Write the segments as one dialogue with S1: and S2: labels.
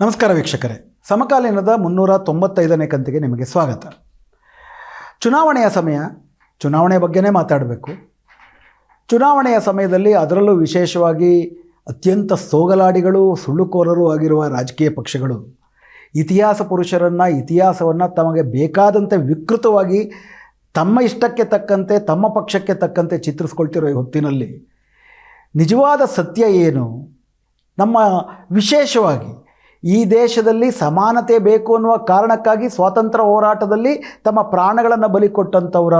S1: ನಮಸ್ಕಾರ ವೀಕ್ಷಕರೇ. ಸಮಕಾಲೀನದ ಮುನ್ನೂರ ತೊಂಬತ್ತೈದನೇ ಕಂತಿಗೆ ನಿಮಗೆ ಸ್ವಾಗತ. ಚುನಾವಣೆಯ ಸಮಯ, ಚುನಾವಣೆ ಬಗ್ಗೆನೇ ಮಾತಾಡಬೇಕು. ಚುನಾವಣೆಯ ಸಮಯದಲ್ಲಿ ಅದರಲ್ಲೂ ವಿಶೇಷವಾಗಿ ಅತ್ಯಂತ ಸೋಗಲಾಡಿಗಳು, ಸುಳ್ಳುಕೋರರು ಆಗಿರುವ ರಾಜಕೀಯ ಪಕ್ಷಗಳು. ಇತಿಹಾಸ ಪುರುಷರನ್ನು, ಇತಿಹಾಸವನ್ನು ತಮಗೆ ಬೇಕಾದಂತೆ ವಿಕೃತವಾಗಿ ತಮ್ಮ ಇಷ್ಟಕ್ಕೆ ತಕ್ಕಂತೆ, ತಮ್ಮ ಪಕ್ಷಕ್ಕೆ ತಕ್ಕಂತೆ ಚಿತ್ರಿಸ್ಕೊಳ್ತಿರೋ ಹೊತ್ತಿನಲ್ಲಿ ನಿಜವಾದ ಸತ್ಯ ಏನು? ನಮ್ಮ ವಿಶೇಷವಾಗಿ ಈ ದೇಶದಲ್ಲಿ ಸಮಾನತೆ ಬೇಕು ಅನ್ನುವ ಕಾರಣಕ್ಕಾಗಿ ಸ್ವಾತಂತ್ರ್ಯ ಹೋರಾಟದಲ್ಲಿ ತಮ್ಮ ಪ್ರಾಣಗಳನ್ನು ಬಲಿ ಕೊಟ್ಟಂಥವ್ರ,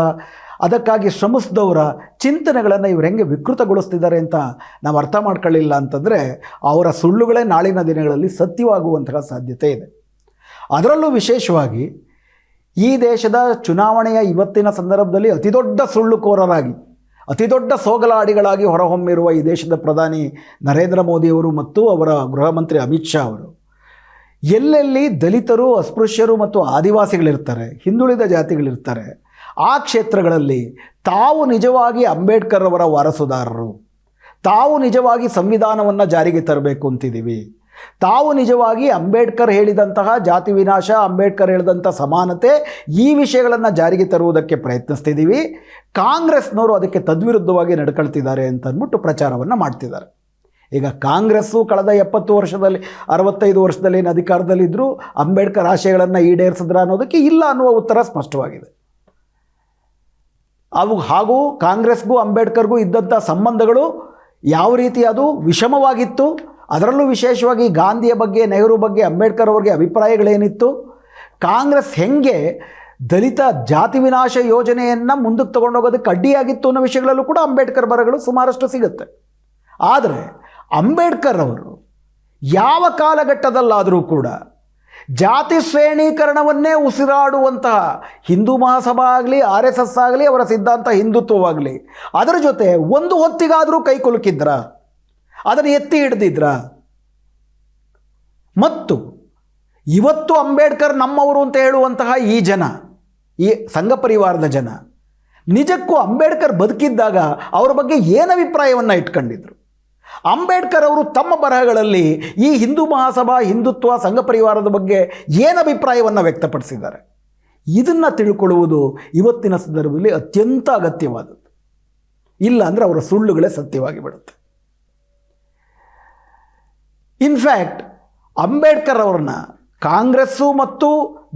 S1: ಅದಕ್ಕಾಗಿ ಶ್ರಮಿಸಿದವರ ಚಿಂತನೆಗಳನ್ನು ಇವ್ರು ಹೆಂಗೆ ವಿಕೃತಗೊಳಿಸ್ತಿದ್ದಾರೆ ಅಂತ ನಾವು ಅರ್ಥ ಮಾಡ್ಕೊಳ್ಳಿಲ್ಲ ಅಂತಂದರೆ ಅವರ ಸುಳ್ಳುಗಳೇ ನಾಳಿನ ದಿನಗಳಲ್ಲಿ ಸತ್ಯವಾಗುವಂತಹ ಸಾಧ್ಯತೆ ಇದೆ. ಅದರಲ್ಲೂ ವಿಶೇಷವಾಗಿ ಈ ದೇಶದ ಚುನಾವಣೆಯ ಇವತ್ತಿನ ಸಂದರ್ಭದಲ್ಲಿ ಅತಿದೊಡ್ಡ ಸುಳ್ಳುಕೋರರಾಗಿ, ಅತಿದೊಡ್ಡ ಸೋಗಲಾಡಿಗಳಾಗಿ ಹೊರಹೊಮ್ಮಿರುವ ಈ ದೇಶದ ಪ್ರಧಾನಿ ನರೇಂದ್ರ ಮೋದಿಯವರು ಮತ್ತು ಅವರ ಗೃಹ ಮಂತ್ರಿ ಅಮಿತ್ ಶಾ ಅವರು ಎಲ್ಲೆಲ್ಲಿ ದಲಿತರು, ಅಸ್ಪೃಶ್ಯರು ಮತ್ತು ಆದಿವಾಸಿಗಳಿರ್ತಾರೆ, ಹಿಂದುಳಿದ ಜಾತಿಗಳಿರ್ತಾರೆ, ಆ ಕ್ಷೇತ್ರಗಳಲ್ಲಿ ತಾವು ನಿಜವಾಗಿ ಅಂಬೇಡ್ಕರ್ ಅವರ ವಾರಸುದಾರರು. ತಾವು ನಿಜವಾಗಿ ಸಂವಿಧಾನವನ್ನು ಜಾರಿಗೆ ತರಬೇಕು ಅಂತಿದ್ದೀವಿ. ತಾವು ನಿಜವಾಗಿ ಅಂಬೇಡ್ಕರ್ ಹೇಳಿದಂತಹ ಜಾತಿ ವಿನಾಶ, ಅಂಬೇಡ್ಕರ್ ಹೇಳಿದಂಥ ಸಮಾನತೆ ಈ ವಿಷಯಗಳನ್ನು ಜಾರಿಗೆ ತರುವುದಕ್ಕೆ ಪ್ರಯತ್ನಿಸ್ತಿದ್ದೀವಿ. ಕಾಂಗ್ರೆಸ್ನವರು ಅದಕ್ಕೆ ತದ್ವಿರುದ್ಧವಾಗಿ ನಡ್ಕೊಳ್ತಿದ್ದಾರೆ ಅಂತ ಅಂದ್ಬಿಟ್ಟು ಪ್ರಚಾರವನ್ನು ಮಾಡ್ತಿದ್ದಾರೆ. ಈಗ ಕಾಂಗ್ರೆಸ್ಸು ಕಳೆದ ಎಪ್ಪತ್ತು ವರ್ಷದಲ್ಲಿ, ಅರವತ್ತೈದು ವರ್ಷದಲ್ಲಿ ಏನು ಅಧಿಕಾರದಲ್ಲಿದ್ದರೂ ಅಂಬೇಡ್ಕರ್ ಆಶಯಗಳನ್ನು ಈಡೇರಿಸಿದ್ರ ಅನ್ನೋದಕ್ಕೆ ಇಲ್ಲ ಅನ್ನುವ ಉತ್ತರ ಸ್ಪಷ್ಟವಾಗಿದೆ. ಅವು ಹಾಗೂ ಕಾಂಗ್ರೆಸ್ಗೂ ಅಂಬೇಡ್ಕರ್ಗೂ ಇದ್ದಂಥ ಸಂಬಂಧಗಳು ಯಾವ ರೀತಿ ಅದು ವಿಷಮವಾಗಿತ್ತು, ಅದರಲ್ಲೂ ವಿಶೇಷವಾಗಿ ಗಾಂಧಿಯ ಬಗ್ಗೆ, ನೆಹರು ಬಗ್ಗೆ, ಅಂಬೇಡ್ಕರ್ ಅವರಿಗೆ ಅಭಿಪ್ರಾಯಗಳೇನಿತ್ತು, ಕಾಂಗ್ರೆಸ್ ಹೆಂಗೆ ದಲಿತ ಜಾತಿ ವಿನಾಶ ಯೋಜನೆಯನ್ನು ಮುಂದಕ್ಕೆ ತಗೊಂಡೋಗೋದಕ್ಕೆ ಅಡ್ಡಿಯಾಗಿತ್ತು ಅನ್ನೋ ವಿಷಯಗಳಲ್ಲೂ ಕೂಡ ಅಂಬೇಡ್ಕರ್ ಬರಗಳು ಸುಮಾರಷ್ಟು ಸಿಗುತ್ತೆ. ಆದರೆ ಅಂಬೇಡ್ಕರ್ ಅವರು ಯಾವ ಕಾಲಘಟ್ಟದಲ್ಲಾದರೂ ಕೂಡ ಜಾತಿ ಶ್ರೇಣೀಕರಣವನ್ನೇ ಉಸಿರಾಡುವಂತಹ ಹಿಂದೂ ಮಹಾಸಭಾ ಆಗಲಿ, ಆರ್ ಎಸ್ ಎಸ್ ಆಗಲಿ, ಅವರ ಸಿದ್ಧಾಂತ ಹಿಂದುತ್ವವಾಗಲಿ, ಅದರ ಜೊತೆ ಒಂದು ಹೊತ್ತಿಗಾದರೂ ಕೈ ಕುಲುಕಿದ್ರ? ಅದನ್ನು ಎತ್ತಿ ಹಿಡ್ದಿದ್ರ? ಮತ್ತು ಇವತ್ತು ಅಂಬೇಡ್ಕರ್ ನಮ್ಮವರು ಅಂತ ಹೇಳುವಂತಹ ಈ ಜನ, ಈ ಸಂಘ ಪರಿವಾರದ ಜನ, ನಿಜಕ್ಕೂ ಅಂಬೇಡ್ಕರ್ ಬದುಕಿದ್ದಾಗ ಅವರ ಬಗ್ಗೆ ಏನು ಅಭಿಪ್ರಾಯವನ್ನು ಇಟ್ಕೊಂಡಿದ್ರು? ಅಂಬೇಡ್ಕರ್ ಅವರು ತಮ್ಮ ಬರಹಗಳಲ್ಲಿ ಈ ಹಿಂದೂ ಮಹಾಸಭಾ ಹಿಂದುತ್ವ ಸಂಘ ಪರಿವಾರದ ಬಗ್ಗೆ ಏನು ಅಭಿಪ್ರಾಯವನ್ನು ವ್ಯಕ್ತಪಡಿಸಿದ್ದಾರೆ? ಇದನ್ನು ತಿಳ್ಕೊಳ್ಳುವುದು ಇವತ್ತಿನ ಸಂದರ್ಭದಲ್ಲಿ ಅತ್ಯಂತ ಅಗತ್ಯವಾದದ್ದು. ಇಲ್ಲ ಅಂದರೆ ಅವರ ಸುಳ್ಳುಗಳೇ ಸತ್ಯವಾಗಿ ಬಿಡುತ್ತೆ. ಇನ್ಫ್ಯಾಕ್ಟ್ ಅಂಬೇಡ್ಕರ್ ಅವ್ರನ್ನ ಕಾಂಗ್ರೆಸ್ಸು ಮತ್ತು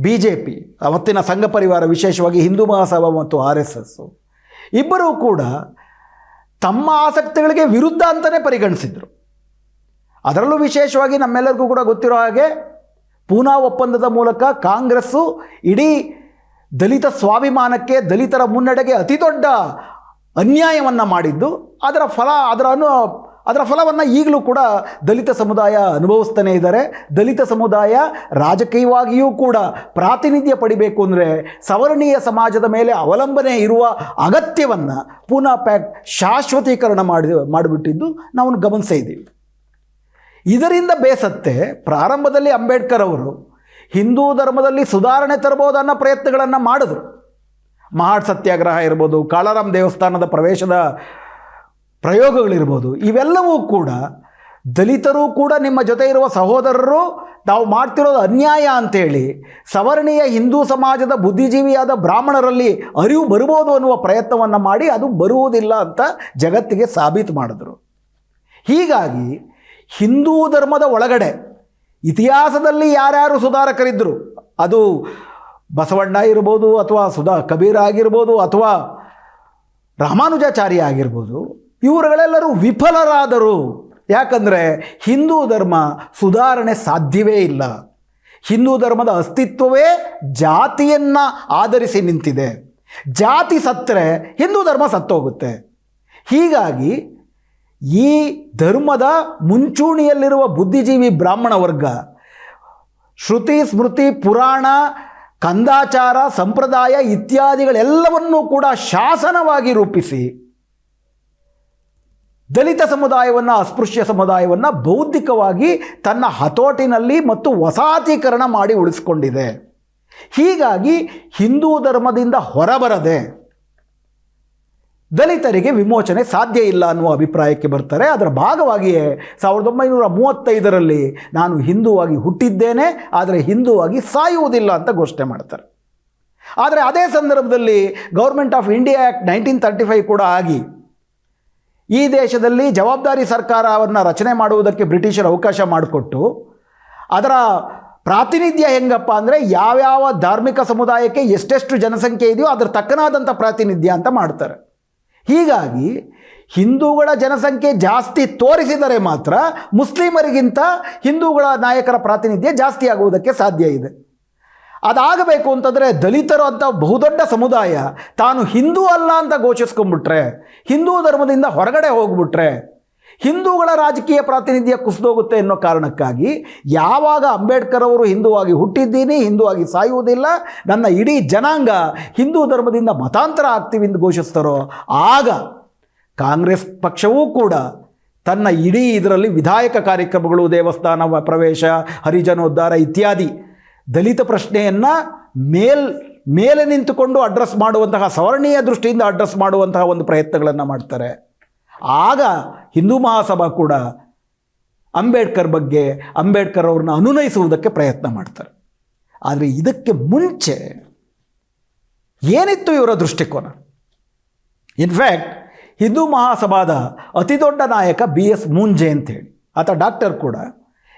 S1: ಬಿ ಜೆ ಪಿ ಅವತ್ತಿನ ಸಂಘ ಪರಿವಾರ ವಿಶೇಷವಾಗಿ ಹಿಂದೂ ಮಹಾಸಭಾ ಮತ್ತು ಆರ್ ಎಸ್ ಎಸ್ಸು, ಇಬ್ಬರೂ ಕೂಡ ತಮ್ಮ ಆಸಕ್ತಿಗಳಿಗೆ ವಿರುದ್ಧ ಅಂತಲೇ ಪರಿಗಣಿಸಿದರು. ಅದರಲ್ಲೂ ವಿಶೇಷವಾಗಿ ನಮ್ಮೆಲ್ಲರಿಗೂ ಕೂಡ ಗೊತ್ತಿರೋ ಹಾಗೆ ಪೂನಾ ಒಪ್ಪಂದದ ಮೂಲಕ ಕಾಂಗ್ರೆಸ್ಸು ಇಡೀ ದಲಿತ ಸ್ವಾಭಿಮಾನಕ್ಕೆ ದಲಿತರ ಮುನ್ನಡೆಗೆ ಅತಿ ದೊಡ್ಡ ಅನ್ಯಾಯವನ್ನು ಮಾಡಿದ್ದು. ಅದರ ಫಲ, ಅದರ ಅದರ ಫಲವನ್ನು ಈಗಲೂ ಕೂಡ ದಲಿತ ಸಮುದಾಯ ಅನುಭವಿಸ್ತಾನೇ ಇದ್ದಾರೆ. ದಲಿತ ಸಮುದಾಯ ರಾಜಕೀಯವಾಗಿಯೂ ಕೂಡ ಪ್ರಾತಿನಿಧ್ಯ ಪಡಿಬೇಕು ಅಂದರೆ ಸವರ್ಣೀಯ ಸಮಾಜದ ಮೇಲೆ ಅವಲಂಬನೆ ಇರುವ ಅಗತ್ಯವನ್ನು ಪೂನಾ ಪ್ಯಾಕ್ಟ್ ಶಾಶ್ವತೀಕರಣ ಮಾಡಿ, ಮಾಡಿಬಿಟ್ಟಿದ್ದು ನಾವು ಗಮನಿಸ್ತಾ ಇದ್ದೀವಿ. ಇದರಿಂದ ಬೇಸತ್ತೆ ಪ್ರಾರಂಭದಲ್ಲಿ ಅಂಬೇಡ್ಕರ್ ಅವರು ಹಿಂದೂ ಧರ್ಮದಲ್ಲಿ ಸುಧಾರಣೆ ತರಬಹುದು ಅನ್ನೋ ಪ್ರಯತ್ನಗಳನ್ನು ಮಾಡಿದ್ರು. ಮಹಾಡ್ ಸತ್ಯಾಗ್ರಹ ಇರ್ಬೋದು, ಕಾಳಾರಾಮ್ ದೇವಸ್ಥಾನದ ಪ್ರವೇಶದ ಪ್ರಯೋಗಗಳಿರ್ಬೋದು. ಇವೆಲ್ಲವೂ ಕೂಡ ದಲಿತರು ಕೂಡ ನಿಮ್ಮ ಜೊತೆ ಇರುವ ಸಹೋದರರು ತಾವು ಮಾಡ್ತಿರೋದು ಅನ್ಯಾಯ ಅಂತೇಳಿ ಸವರ್ಣೀಯ ಹಿಂದೂ ಸಮಾಜದ ಬುದ್ಧಿಜೀವಿಯಾದ ಬ್ರಾಹ್ಮಣರಲ್ಲಿ ಅರಿವು ಬರ್ಬೋದು ಅನ್ನುವ ಪ್ರಯತ್ನವನ್ನು ಮಾಡಿ ಅದು ಬರುವುದಿಲ್ಲ ಅಂತ ಜಗತ್ತಿಗೆ ಸಾಬೀತು ಮಾಡಿದ್ರು. ಹೀಗಾಗಿ ಹಿಂದೂ ಧರ್ಮದ ಒಳಗಡೆ ಇತಿಹಾಸದಲ್ಲಿ ಯಾರ್ಯಾರು ಸುಧಾರಕರಿದ್ದರು ಅದು ಬಸವಣ್ಣ ಇರ್ಬೋದು ಅಥವಾ ಸುಧಾ ಕಬೀರ್ ಆಗಿರ್ಬೋದು ಅಥವಾ ರಾಮಾನುಜಾಚಾರ್ಯ ಆಗಿರ್ಬೋದು. ಇವರುಗಳೆಲ್ಲರೂ ವಿಫಲರಾದರು. ಯಾಕಂದರೆ ಹಿಂದೂ ಧರ್ಮ ಸುಧಾರಣೆ ಸಾಧ್ಯವೇ ಇಲ್ಲ. ಹಿಂದೂ ಧರ್ಮದ ಅಸ್ತಿತ್ವವೇ ಜಾತಿಯನ್ನು ಆಧರಿಸಿ ನಿಂತಿದೆ. ಜಾತಿ ಸತ್ತರೆ ಹಿಂದೂ ಧರ್ಮ ಸತ್ತೋಗುತ್ತೆ. ಹೀಗಾಗಿ ಈ ಧರ್ಮದ ಮುಂಚೂಣಿಯಲ್ಲಿರುವ ಬುದ್ಧಿಜೀವಿ ಬ್ರಾಹ್ಮಣ ವರ್ಗ, ಶ್ರುತಿ, ಸ್ಮೃತಿ, ಪುರಾಣ, ಕಂದಾಚಾರ, ಸಂಪ್ರದಾಯ ಇತ್ಯಾದಿಗಳೆಲ್ಲವನ್ನೂ ಕೂಡ ಶಾಸನವಾಗಿ ರೂಪಿಸಿ ದಲಿತ ಸಮುದಾಯವನ್ನು, ಅಸ್ಪೃಶ್ಯ ಸಮುದಾಯವನ್ನು ಬೌದ್ಧಿಕವಾಗಿ ತನ್ನ ಹತೋಟಿನಲ್ಲಿ ಮತ್ತು ವಸಾತೀಕರಣ ಮಾಡಿ ಉಳಿಸ್ಕೊಂಡಿದೆ. ಹೀಗಾಗಿ ಹಿಂದೂ ಧರ್ಮದಿಂದ ಹೊರಬರದೆ ದಲಿತರಿಗೆ ವಿಮೋಚನೆ ಸಾಧ್ಯ ಇಲ್ಲ ಅನ್ನುವ ಅಭಿಪ್ರಾಯಕ್ಕೆ ಬರ್ತಾರೆ. ಅದರ ಭಾಗವಾಗಿಯೇ ಸಾವಿರದ ಒಂಬೈನೂರ ಮೂವತ್ತೈದರಲ್ಲಿ ನಾನು ಹಿಂದೂವಾಗಿ ಹುಟ್ಟಿದ್ದೇನೆ, ಆದರೆ ಹಿಂದೂವಾಗಿ ಸಾಯುವುದಿಲ್ಲ ಅಂತ ಘೋಷಣೆ ಮಾಡ್ತಾರೆ. ಆದರೆ ಅದೇ ಸಂದರ್ಭದಲ್ಲಿ government of India act nineteen thirty five ಕೂಡ ಆಗಿ ಈ ದೇಶದಲ್ಲಿ ಜವಾಬ್ದಾರಿ ಸರ್ಕಾರವನ್ನು ರಚನೆ ಮಾಡುವುದಕ್ಕೆ ಬ್ರಿಟಿಷರು ಅವಕಾಶ ಮಾಡಿಕೊಟ್ಟು, ಅದರ ಪ್ರಾತಿನಿಧ್ಯ ಹೆಂಗಪ್ಪ ಅಂದರೆ ಯಾವ್ಯಾವ ಧಾರ್ಮಿಕ ಸಮುದಾಯಕ್ಕೆ ಎಷ್ಟೆಷ್ಟು ಜನಸಂಖ್ಯೆ ಇದೆಯೋ ಅದ್ರ ತಕ್ಕನಾದಂಥ ಪ್ರಾತಿನಿಧ್ಯ ಅಂತ ಮಾಡ್ತಾರೆ. ಹೀಗಾಗಿ ಹಿಂದೂಗಳ ಜನಸಂಖ್ಯೆ ಜಾಸ್ತಿ ತೋರಿಸಿದರೆ ಮಾತ್ರ ಮುಸ್ಲಿಮರಿಗಿಂತ ಹಿಂದೂಗಳ ನಾಯಕರ ಪ್ರಾತಿನಿಧ್ಯ ಜಾಸ್ತಿ ಆಗುವುದಕ್ಕೆ ಸಾಧ್ಯ ಇದೆ. ಅದಾಗಬೇಕು ಅಂತಂದರೆ ದಲಿತರು ಅಂತ ಬಹುದೊಡ್ಡ ಸಮುದಾಯ. ತಾನು ಹಿಂದೂ ಅಲ್ಲ ಅಂತ ಘೋಷಿಸ್ಕೊಂಡ್ಬಿಟ್ರೆ, ಹಿಂದೂ ಧರ್ಮದಿಂದ ಹೊರಗಡೆ ಹೋಗ್ಬಿಟ್ರೆ, ಹಿಂದೂಗಳ ರಾಜಕೀಯ ಪ್ರಾತಿನಿಧ್ಯ ಕುಸಿದೋಗುತ್ತೆ ಅನ್ನೋ ಕಾರಣಕ್ಕಾಗಿ ಯಾವಾಗ ಅಂಬೇಡ್ಕರ್ ಅವರು ಹಿಂದೂವಾಗಿ ಹುಟ್ಟಿದ್ದೀನಿ, ಹಿಂದೂವಾಗಿ ಸಾಯುವುದಿಲ್ಲ, ನನ್ನ ಇಡೀ ಜನಾಂಗ ಹಿಂದೂ ಧರ್ಮದಿಂದ ಮತಾಂತರ ಆಗ್ತೀವಿ ಎಂದು ಘೋಷಿಸ್ತಾರೋ, ಆಗ ಕಾಂಗ್ರೆಸ್ ಪಕ್ಷವೂ ಕೂಡ ತನ್ನ ಇಡೀ ಇದರಲ್ಲಿ ವಿಧಾಯಕ ಕಾರ್ಯಕ್ರಮಗಳು, ದೇವಸ್ಥಾನ, ಪ್ರವೇಶ, ಹರಿಜನೋದ್ಧಾರ ಇತ್ಯಾದಿ ದಲಿತ ಪ್ರಶ್ನೆಯನ್ನು ಮೇಲ್, ಮೇಲೆ ನಿಂತುಕೊಂಡು ಅಡ್ರೆಸ್ ಮಾಡುವಂತಹ, ಸವರ್ಣೀಯ ದೃಷ್ಟಿಯಿಂದ ಅಡ್ರೆಸ್ ಮಾಡುವಂತಹ ಒಂದು ಪ್ರಯತ್ನಗಳನ್ನು ಮಾಡ್ತಾರೆ. ಆಗ ಹಿಂದೂ ಮಹಾಸಭಾ ಕೂಡ ಅಂಬೇಡ್ಕರ್ ಬಗ್ಗೆ, ಅಂಬೇಡ್ಕರ್ ಅವ್ರನ್ನ ಅನುನಯಿಸುವುದಕ್ಕೆ ಪ್ರಯತ್ನ ಮಾಡ್ತಾರೆ. ಆದರೆ ಇದಕ್ಕೆ ಮುಂಚೆ ಏನಿತ್ತು ಇವರ ದೃಷ್ಟಿಕೋನ? ಇನ್ಫ್ಯಾಕ್ಟ್ ಹಿಂದೂ ಮಹಾಸಭಾದ ಅತಿದೊಡ್ಡ ನಾಯಕ ಬಿ ಎಸ್ ಮೂಂಜೆ ಅಂತೇಳಿ ಆತ ಡಾಕ್ಟರ್ ಕೂಡ.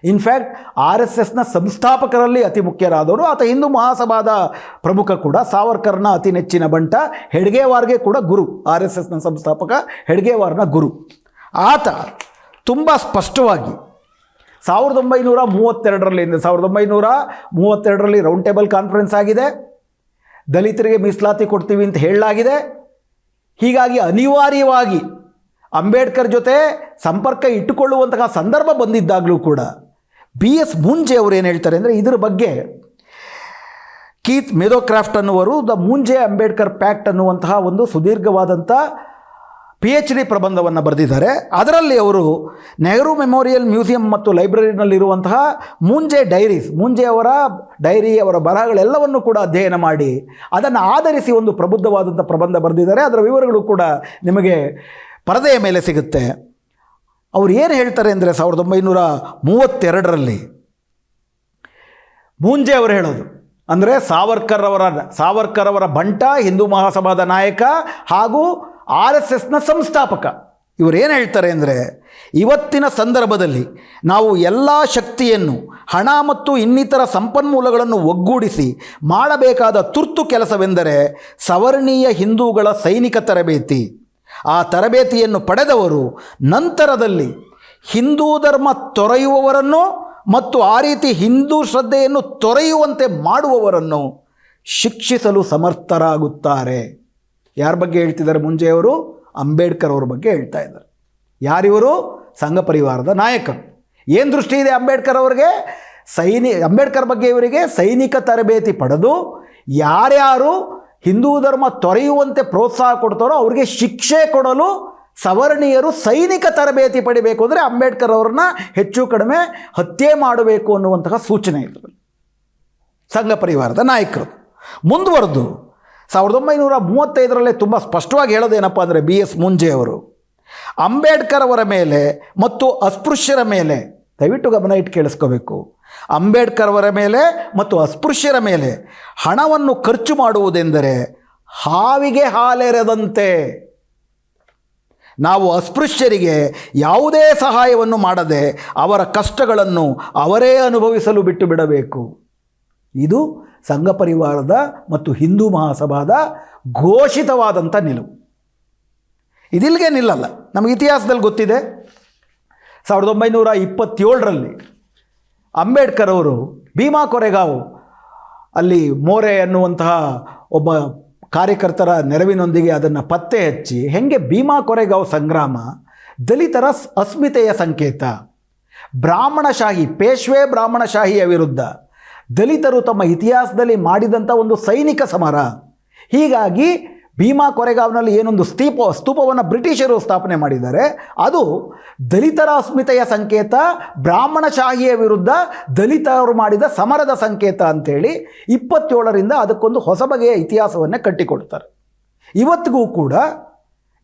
S1: ಇನ್ಫ್ಯಾಕ್ಟ್ ಆರ್ ಎಸ್ ಎಸ್ನ ಸಂಸ್ಥಾಪಕರಲ್ಲಿ ಅತಿ ಮುಖ್ಯರಾದವರು. ಆತ ಹಿಂದೂ ಮಹಾಸಭಾದ ಪ್ರಮುಖ ಕೂಡ, ಸಾವರ್ಕರ್ನ ಅತಿ ನೆಚ್ಚಿನ ಬಂಟ, ಹೆಡ್ಗೇವಾರ್ಗೆ ಕೂಡ ಗುರು ಆರ್ ಎಸ್ ಎಸ್ನ ಸಂಸ್ಥಾಪಕ, ಹೆಡ್ಗೇವಾರ್ನ ಗುರು. ಆತ ತುಂಬ ಸ್ಪಷ್ಟವಾಗಿ ಸಾವಿರದ ಒಂಬೈನೂರ ಮೂವತ್ತೆರಡರಲ್ಲಿ ಸಾವಿರದ ಒಂಬೈನೂರ ಮೂವತ್ತೆರಡರಲ್ಲಿ ರೌಂಡ್ ಟೇಬಲ್ ಕಾನ್ಫರೆನ್ಸ್ ಆಗಿದೆ. ದಲಿತರಿಗೆ ಮೀಸಲಾತಿ ಕೊಡ್ತೀವಿ ಅಂತ ಹೇಳಲಾಗಿದೆ. ಹೀಗಾಗಿ ಅನಿವಾರ್ಯವಾಗಿ ಅಂಬೇಡ್ಕರ್ ಜೊತೆ ಸಂಪರ್ಕ ಇಟ್ಟುಕೊಳ್ಳುವಂತಹ ಸಂದರ್ಭ ಬಂದಿದ್ದಾಗಲೂ ಕೂಡ ಬಿ ಎಸ್ ಮುಂಜೆ ಅವರು ಏನು ಹೇಳ್ತಾರೆ ಅಂದರೆ ಇದರ ಬಗ್ಗೆ ಕೀತ್ ಮೆದೋಕ್ರಾಫ್ಟ್ ಅನ್ನುವರು, ದ ಮುಂಜೆ ಅಂಬೇಡ್ಕರ್ ಪ್ಯಾಕ್ಟ್ ಅನ್ನುವಂತಹ ಒಂದು ಸುದೀರ್ಘವಾದಂಥ ಪಿ ಎಚ್ ಡಿ ಪ್ರಬಂಧವನ್ನು ಬರೆದಿದ್ದಾರೆ. ಅದರಲ್ಲಿ ಅವರು ನೆಹರು ಮೆಮೋರಿಯಲ್ ಮ್ಯೂಸಿಯಂ ಮತ್ತು ಲೈಬ್ರರಿನಲ್ಲಿರುವಂತಹ ಮುಂಜೆ ಡೈರೀಸ್, ಮುಂಜೆ ಅವರ ಡೈರಿ, ಅವರ ಬರಹಗಳೆಲ್ಲವನ್ನು ಕೂಡ ಅಧ್ಯಯನ ಮಾಡಿ, ಅದನ್ನು ಆಧರಿಸಿ ಒಂದು ಪ್ರಬುದ್ಧವಾದಂಥ ಪ್ರಬಂಧ ಬರೆದಿದ್ದಾರೆ. ಅದರ ವಿವರಗಳು ಕೂಡ ನಿಮಗೆ ಪರದೆಯ ಮೇಲೆ ಸಿಗುತ್ತೆ. ಅವ್ರು ಏನು ಹೇಳ್ತಾರೆ ಅಂದರೆ ಸಾವಿರದ ಒಂಬೈನೂರ ಮೂವತ್ತೆರಡರಲ್ಲಿ? ಮೂಂಜೆ ಅವರು ಹೇಳೋದು. ಅಂದರೆ ಸಾವರ್ಕರ್ ಅವರ ಸಾವರ್ಕರ್ ಅವರ ಬಂಟ, ಹಿಂದೂ ಮಹಾಸಭಾದ ನಾಯಕ ಹಾಗೂ ಆರ್ ಎಸ್ ಎಸ್ನ ಸಂಸ್ಥಾಪಕ. ಇವರು ಏನು ಹೇಳ್ತಾರೆ ಅಂದರೆ ಇವತ್ತಿನ ಸಂದರ್ಭದಲ್ಲಿ ನಾವು ಎಲ್ಲ ಶಕ್ತಿಯನ್ನು, ಹಣ ಮತ್ತು ಇನ್ನಿತರ ಸಂಪನ್ಮೂಲಗಳನ್ನು ಒಗ್ಗೂಡಿಸಿ ಮಾಡಬೇಕಾದ ತುರ್ತು ಕೆಲಸವೆಂದರೆ ಸವರ್ಣೀಯ ಹಿಂದೂಗಳ ಸೈನಿಕ ತರಬೇತಿ. ಆ ತರಬೇತಿಯನ್ನು ಪಡೆದವರು ನಂತರದಲ್ಲಿ ಹಿಂದೂ ಧರ್ಮ ತೊರೆಯುವವರನ್ನು ಮತ್ತು ಆ ರೀತಿ ಹಿಂದೂ ಶ್ರದ್ಧೆಯನ್ನು ತೊರೆಯುವಂತೆ ಮಾಡುವವರನ್ನು ಶಿಕ್ಷಿಸಲು ಸಮರ್ಥರಾಗುತ್ತಾರೆ. ಯಾರ ಬಗ್ಗೆ ಹೇಳ್ತಿದ್ದಾರೆ ಮುಂಜೆಯವರು ಅಂಬೇಡ್ಕರ್ ಅವ್ರ ಬಗ್ಗೆ ಹೇಳ್ತಾ ಇದ್ದಾರೆ. ಯಾರಿವರು? ಸಂಘ ಪರಿವಾರದ ನಾಯಕರು. ಏನು ದೃಷ್ಟಿ ಇದೆ ಅಂಬೇಡ್ಕರ್ ಅವರಿಗೆ? ಸೈನಿ, ಅಂಬೇಡ್ಕರ್ ಬಗ್ಗೆ ಇವರಿಗೆ ಸೈನಿಕ ತರಬೇತಿ ಪಡೆದು ಯಾರ್ಯಾರು ಹಿಂದೂ ಧರ್ಮ ತೊರೆಯುವಂತೆ ಪ್ರೋತ್ಸಾಹ ಕೊಡ್ತಾರೋ ಅವ್ರಿಗೆ ಶಿಕ್ಷೆ ಕೊಡಲು ಸವರ್ಣೀಯರು ಸೈನಿಕ ತರಬೇತಿ ಪಡಿಬೇಕು ಅಂದರೆ ಅಂಬೇಡ್ಕರ್ ಅವ್ರನ್ನ ಹೆಚ್ಚು ಕಡಿಮೆ ಹತ್ಯೆ ಮಾಡಬೇಕು ಅನ್ನುವಂತಹ ಸೂಚನೆ ಇದರಲ್ಲಿ ಸಂಘ ಪರಿವಾರದ ನಾಯಕರು. ಮುಂದುವರೆದು, ಸಾವಿರದ ಒಂಬೈನೂರ ಮೂವತ್ತೈದರಲ್ಲೇ ತುಂಬ ಸ್ಪಷ್ಟವಾಗಿ ಹೇಳೋದೇನಪ್ಪ ಅಂದರೆ ಬಿ ಎಸ್ ಮುಂಜೆ ಅವರು ಅಂಬೇಡ್ಕರ್ ಅವರ ಮೇಲೆ ಮತ್ತು ಅಸ್ಪೃಶ್ಯರ ಮೇಲೆ ದಯವಿಟ್ಟು ಗಮನ ಇಟ್ಟು ಕೇಳಿಸ್ಕೋಬೇಕು. ಅಂಬೇಡ್ಕರ್ ಅವರ ಮೇಲೆ ಮತ್ತು ಅಸ್ಪೃಶ್ಯರ ಮೇಲೆ ಹಣವನ್ನು ಖರ್ಚು ಮಾಡುವುದೆಂದರೆ ಹಾವಿಗೆ ಹಾಲೆರೆದಂತೆ. ನಾವು ಅಸ್ಪೃಶ್ಯರಿಗೆ ಯಾವುದೇ ಸಹಾಯವನ್ನು ಮಾಡದೆ ಅವರ ಕಷ್ಟಗಳನ್ನು ಅವರೇ ಅನುಭವಿಸಲು ಬಿಟ್ಟು ಬಿಡಬೇಕು. ಇದು ಸಂಘ ಪರಿವಾರದ ಮತ್ತು ಹಿಂದೂ ಮಹಾಸಭಾದ ಘೋಷಿತವಾದಂಥ ನಿಲುವು. ಇದಿಲ್ಲಿಗೆ ನಿಲ್ಲಲ್ಲ. ನಮಗೆ ಇತಿಹಾಸದಲ್ಲಿ ಗೊತ್ತಿದೆ. ಸಾವಿರದ ಒಂಬೈನೂರ ಇಪ್ಪತ್ತೇಳರಲ್ಲಿ ಅಂಬೇಡ್ಕರ್ ಅವರು ಭೀಮಾ ಕೊರೆಗಾವ್ ಅಲ್ಲಿ ಮೋರೆ ಅನ್ನುವಂತಹ ಒಬ್ಬ ಕಾರ್ಯಕರ್ತರ ನೆರವಿನೊಂದಿಗೆ ಅದನ್ನು ಪತ್ತೆ ಹಚ್ಚಿ, ಹೆಂಗೆ ಭೀಮಾ ಕೊರೆಗಾವ್ ಸಂಗ್ರಾಮ, ದಲಿತರ ಅಸ್ಮಿತೆಯ ಸಂಕೇತ, ಬ್ರಾಹ್ಮಣಶಾಹಿ, ಪೇಶ್ವೆ ಬ್ರಾಹ್ಮಣಶಾಹಿಯ ವಿರುದ್ಧ ದಲಿತರು ತಮ್ಮ ಇತಿಹಾಸದಲ್ಲಿ ಮಾಡಿದಂಥ ಒಂದು ಸೈನಿಕ ಸಮರ. ಹೀಗಾಗಿ ಭೀಮಾ ಕೊರೆಗಾವ್ನಲ್ಲಿ ಏನೊಂದು ಸ್ತೀಪ ಸ್ತೂಪವನ್ನು ಬ್ರಿಟಿಷರು ಸ್ಥಾಪನೆ ಮಾಡಿದ್ದಾರೆ. ಅದು ದಲಿತರ ಅಸ್ಮಿತೆಯ ಸಂಕೇತ ಬ್ರಾಹ್ಮಣಶಾಹಿಯ ವಿರುದ್ಧ ದಲಿತರು ಮಾಡಿದ ಸಮರದ ಸಂಕೇತ ಅಂತೇಳಿ ಇಪ್ಪತ್ತೇಳರಿಂದ ಅದಕ್ಕೊಂದು ಹೊಸ ಬಗೆಯ ಇತಿಹಾಸವನ್ನೇ ಕಟ್ಟಿಕೊಡ್ತಾರೆ. ಇವತ್ತಿಗೂ ಕೂಡ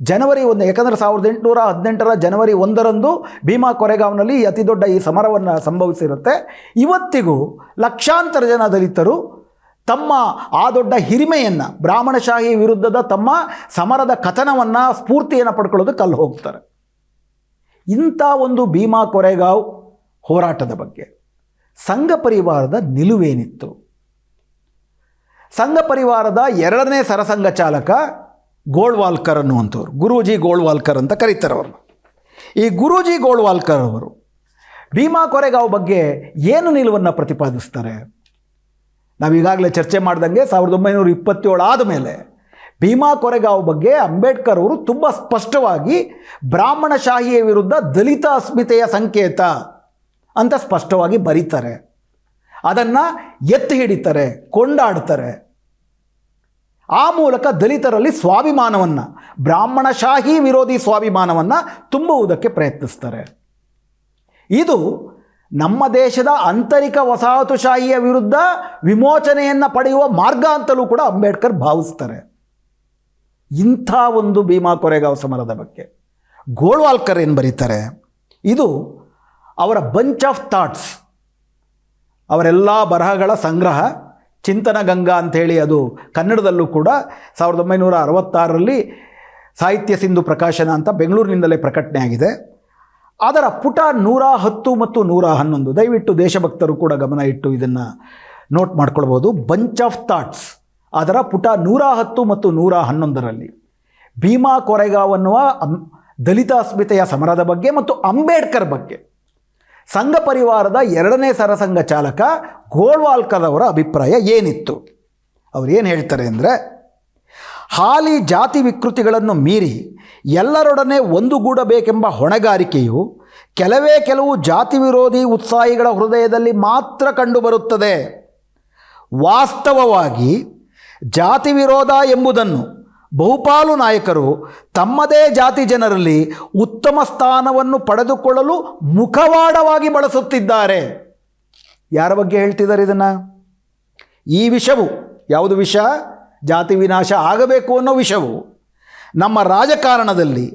S1: ಜನವರಿ ಒಂದು, ಯಾಕಂದರೆ ಸಾವಿರದ ಎಂಟುನೂರ ಹದಿನೆಂಟರ ಜನವರಿ ಒಂದರಂದು ಭೀಮಾ ಕೊರೆಗಾವ್ನಲ್ಲಿ ಅತಿ ದೊಡ್ಡ ಈ ಸಮರವನ್ನು ಸಂಭವಿಸಿರುತ್ತೆ. ಇವತ್ತಿಗೂ ಲಕ್ಷಾಂತರ ಜನ ದಲಿತರು ತಮ್ಮ ಆ ದೊಡ್ಡ ಹಿರಿಮೆಯನ್ನು ಬ್ರಾಹ್ಮಣಶಾಹಿ ವಿರುದ್ಧದ ತಮ್ಮ ಸಮರದ ಕಥನವನ್ನು, ಸ್ಫೂರ್ತಿಯನ್ನು ಪಡ್ಕೊಳ್ಳೋದಕ್ಕೆ ಅಲ್ಲಿ ಹೋಗ್ತಾರೆ. ಇಂಥ ಒಂದು ಭೀಮಾ ಕೊರೆಗಾವ್ ಹೋರಾಟದ ಬಗ್ಗೆ. ಸಂಘ ಪರಿವಾರದ ನಿಲುವೇನಿತ್ತು? ಸಂಘ ಪರಿವಾರದ ಎರಡನೇ ಸರಸಂಘ ಚಾಲಕ ಗೋಳ್ವಾಲ್ಕರ್ ಅನ್ನುವಂಥವ್ರು. ಗುರೂಜಿ ಗೋಳ್ವಾಲ್ಕರ್ ಅಂತ ಕರೀತಾರೆ ಅವ್ರನ್ನ. ಈ ಗುರೂಜಿ ಗೋಳ್ವಾಲ್ಕರ್ ಅವರು ಭೀಮಾ ಕೊರೆಗಾವ್ ಬಗ್ಗೆ ಏನು ನಿಲುವನ್ನು ಪ್ರತಿಪಾದಿಸ್ತಾರೆ? ನಾವು ಈಗಾಗಲೇ ಚರ್ಚೆ ಮಾಡ್ದಂಗೆ ಸಾವಿರದ ಒಂಬೈನೂರ ಇಪ್ಪತ್ತೇಳು ಆದಮೇಲೆ ಭೀಮಾ ಕೊರೆಗಾವ್ ಬಗ್ಗೆ ಅಂಬೇಡ್ಕರ್ ಅವರು ತುಂಬ ಸ್ಪಷ್ಟವಾಗಿ ಬ್ರಾಹ್ಮಣಶಾಹಿಯ ವಿರುದ್ಧ ದಲಿತ ಅಸ್ಮಿತೆಯ ಸಂಕೇತ ಅಂತ ಸ್ಪಷ್ಟವಾಗಿ ಬರೀತಾರೆ. ಅದನ್ನು ಎತ್ತಿ ಹಿಡಿತಾರೆ, ಕೊಂಡಾಡ್ತಾರೆ. ಆ ಮೂಲಕ ದಲಿತರಲ್ಲಿ ಸ್ವಾಭಿಮಾನವನ್ನು ಬ್ರಾಹ್ಮಣಶಾಹಿ ವಿರೋಧಿ ಸ್ವಾಭಿಮಾನವನ್ನು ತುಂಬುವುದಕ್ಕೆ ಪ್ರಯತ್ನಿಸ್ತಾರೆ. ಇದು ನಮ್ಮ ದೇಶದ ಆಂತರಿಕ ವಸಾಹತುಶಾಹಿಯ ವಿರುದ್ಧ ವಿಮೋಚನೆಯನ್ನು ಪಡೆಯುವ ಮಾರ್ಗ ಅಂತಲೂ ಕೂಡ ಅಂಬೇಡ್ಕರ್ ಭಾವಿಸ್ತಾರೆ. ಇಂಥ ಒಂದು ಭೀಮಾ ಕೊರೆಗಾವ್ ಸಮರದ ಬಗ್ಗೆ. ಗೋಳ್ವಾಲ್ಕರ್ ಏನು ಬರೀತಾರೆ? ಇದು ಅವರ ಬಂಚ್ ಆಫ್ ಥಾಟ್ಸ್ ಅವರೆಲ್ಲ ಬರಹಗಳ ಸಂಗ್ರಹ, ಚಿಂತನ ಗಂಗಾ ಅಂಥೇಳಿ ಅದು ಕನ್ನಡದಲ್ಲೂ ಕೂಡ ಸಾವಿರದ ಒಂಬೈನೂರ ಅರವತ್ತಾರರಲ್ಲಿ ಸಾಹಿತ್ಯ ಸಿಂಧು ಪ್ರಕಾಶನ ಅಂತ ಬೆಂಗಳೂರಿನಿಂದಲೇ ಪ್ರಕಟಣೆ ಆಗಿದೆ ಅದರ ಪುಟ ನೂರ ಹತ್ತು ಮತ್ತು ನೂರ ಹನ್ನೊಂದು. ದಯವಿಟ್ಟು ದೇಶಭಕ್ತರು ಕೂಡ ಗಮನ ಇಟ್ಟು ಇದನ್ನು ನೋಟ್ ಮಾಡ್ಕೊಳ್ಬೋದು. ಬಂಚ್ ಆಫ್ ಥಾಟ್ಸ್ ಅದರ ಪುಟ ನೂರ ಹತ್ತು ಮತ್ತು ನೂರ ಹನ್ನೊಂದರಲ್ಲಿ. ಭೀಮಾ ಕೊರೆಗಾವ್ ಅನ್ನುವ ದಲಿತಾಸ್ಮಿತೆಯ ದಲಿತ ಅಸ್ಮಿತೆಯ ಸಮರದ ಬಗ್ಗೆ ಮತ್ತು ಅಂಬೇಡ್ಕರ್ ಬಗ್ಗೆ. ಸಂಘ ಪರಿವಾರದ ಎರಡನೇ ಸರಸಂಘ ಚಾಲಕ ಗೋಳ್ವಾಲ್ಕರ್ ಅವರ ಅಭಿಪ್ರಾಯ ಏನಿತ್ತು? ಅವ್ರು ಏನು ಹೇಳ್ತಾರೆ ಅಂದರೆ ಹಾಲಿ ಜಾತಿ ವಿಕೃತಿಗಳನ್ನು ಮೀರಿ ಎಲ್ಲರೊಡನೆ ಒಂದುಗೂಡಬೇಕೆಂಬ ಹೊಣೆಗಾರಿಕೆಯು ಕೆಲವೇ ಕೆಲವು ಜಾತಿ ವಿರೋಧಿ ಉತ್ಸಾಹಿಗಳ ಹೃದಯದಲ್ಲಿ ಮಾತ್ರ ಕಂಡುಬರುತ್ತದೆ. ವಾಸ್ತವವಾಗಿ ಜಾತಿ ವಿರೋಧ ಎಂಬುದನ್ನು ಬಹುಪಾಲು ನಾಯಕರು ತಮ್ಮದೇ ಜಾತಿ ಜನರಲ್ಲಿ ಉತ್ತಮ ಸ್ಥಾನವನ್ನು ಪಡೆದುಕೊಳ್ಳಲು ಮುಖವಾಡವಾಗಿ ಬಳಸುತ್ತಿದ್ದಾರೆ. ಯಾರ ಬಗ್ಗೆ ಹೇಳ್ತಿದ್ದಾರೆ ಇದನ್ನು? ಈ ವಿಷವು ಯಾವುದು ವಿಷ? ಜಾತಿ ವಿನಾಶ ಆಗಬೇಕು ಅನ್ನೋ ವಿಷಯವು ನಮ್ಮ ರಾಜಕಾರಣದಲ್ಲಿ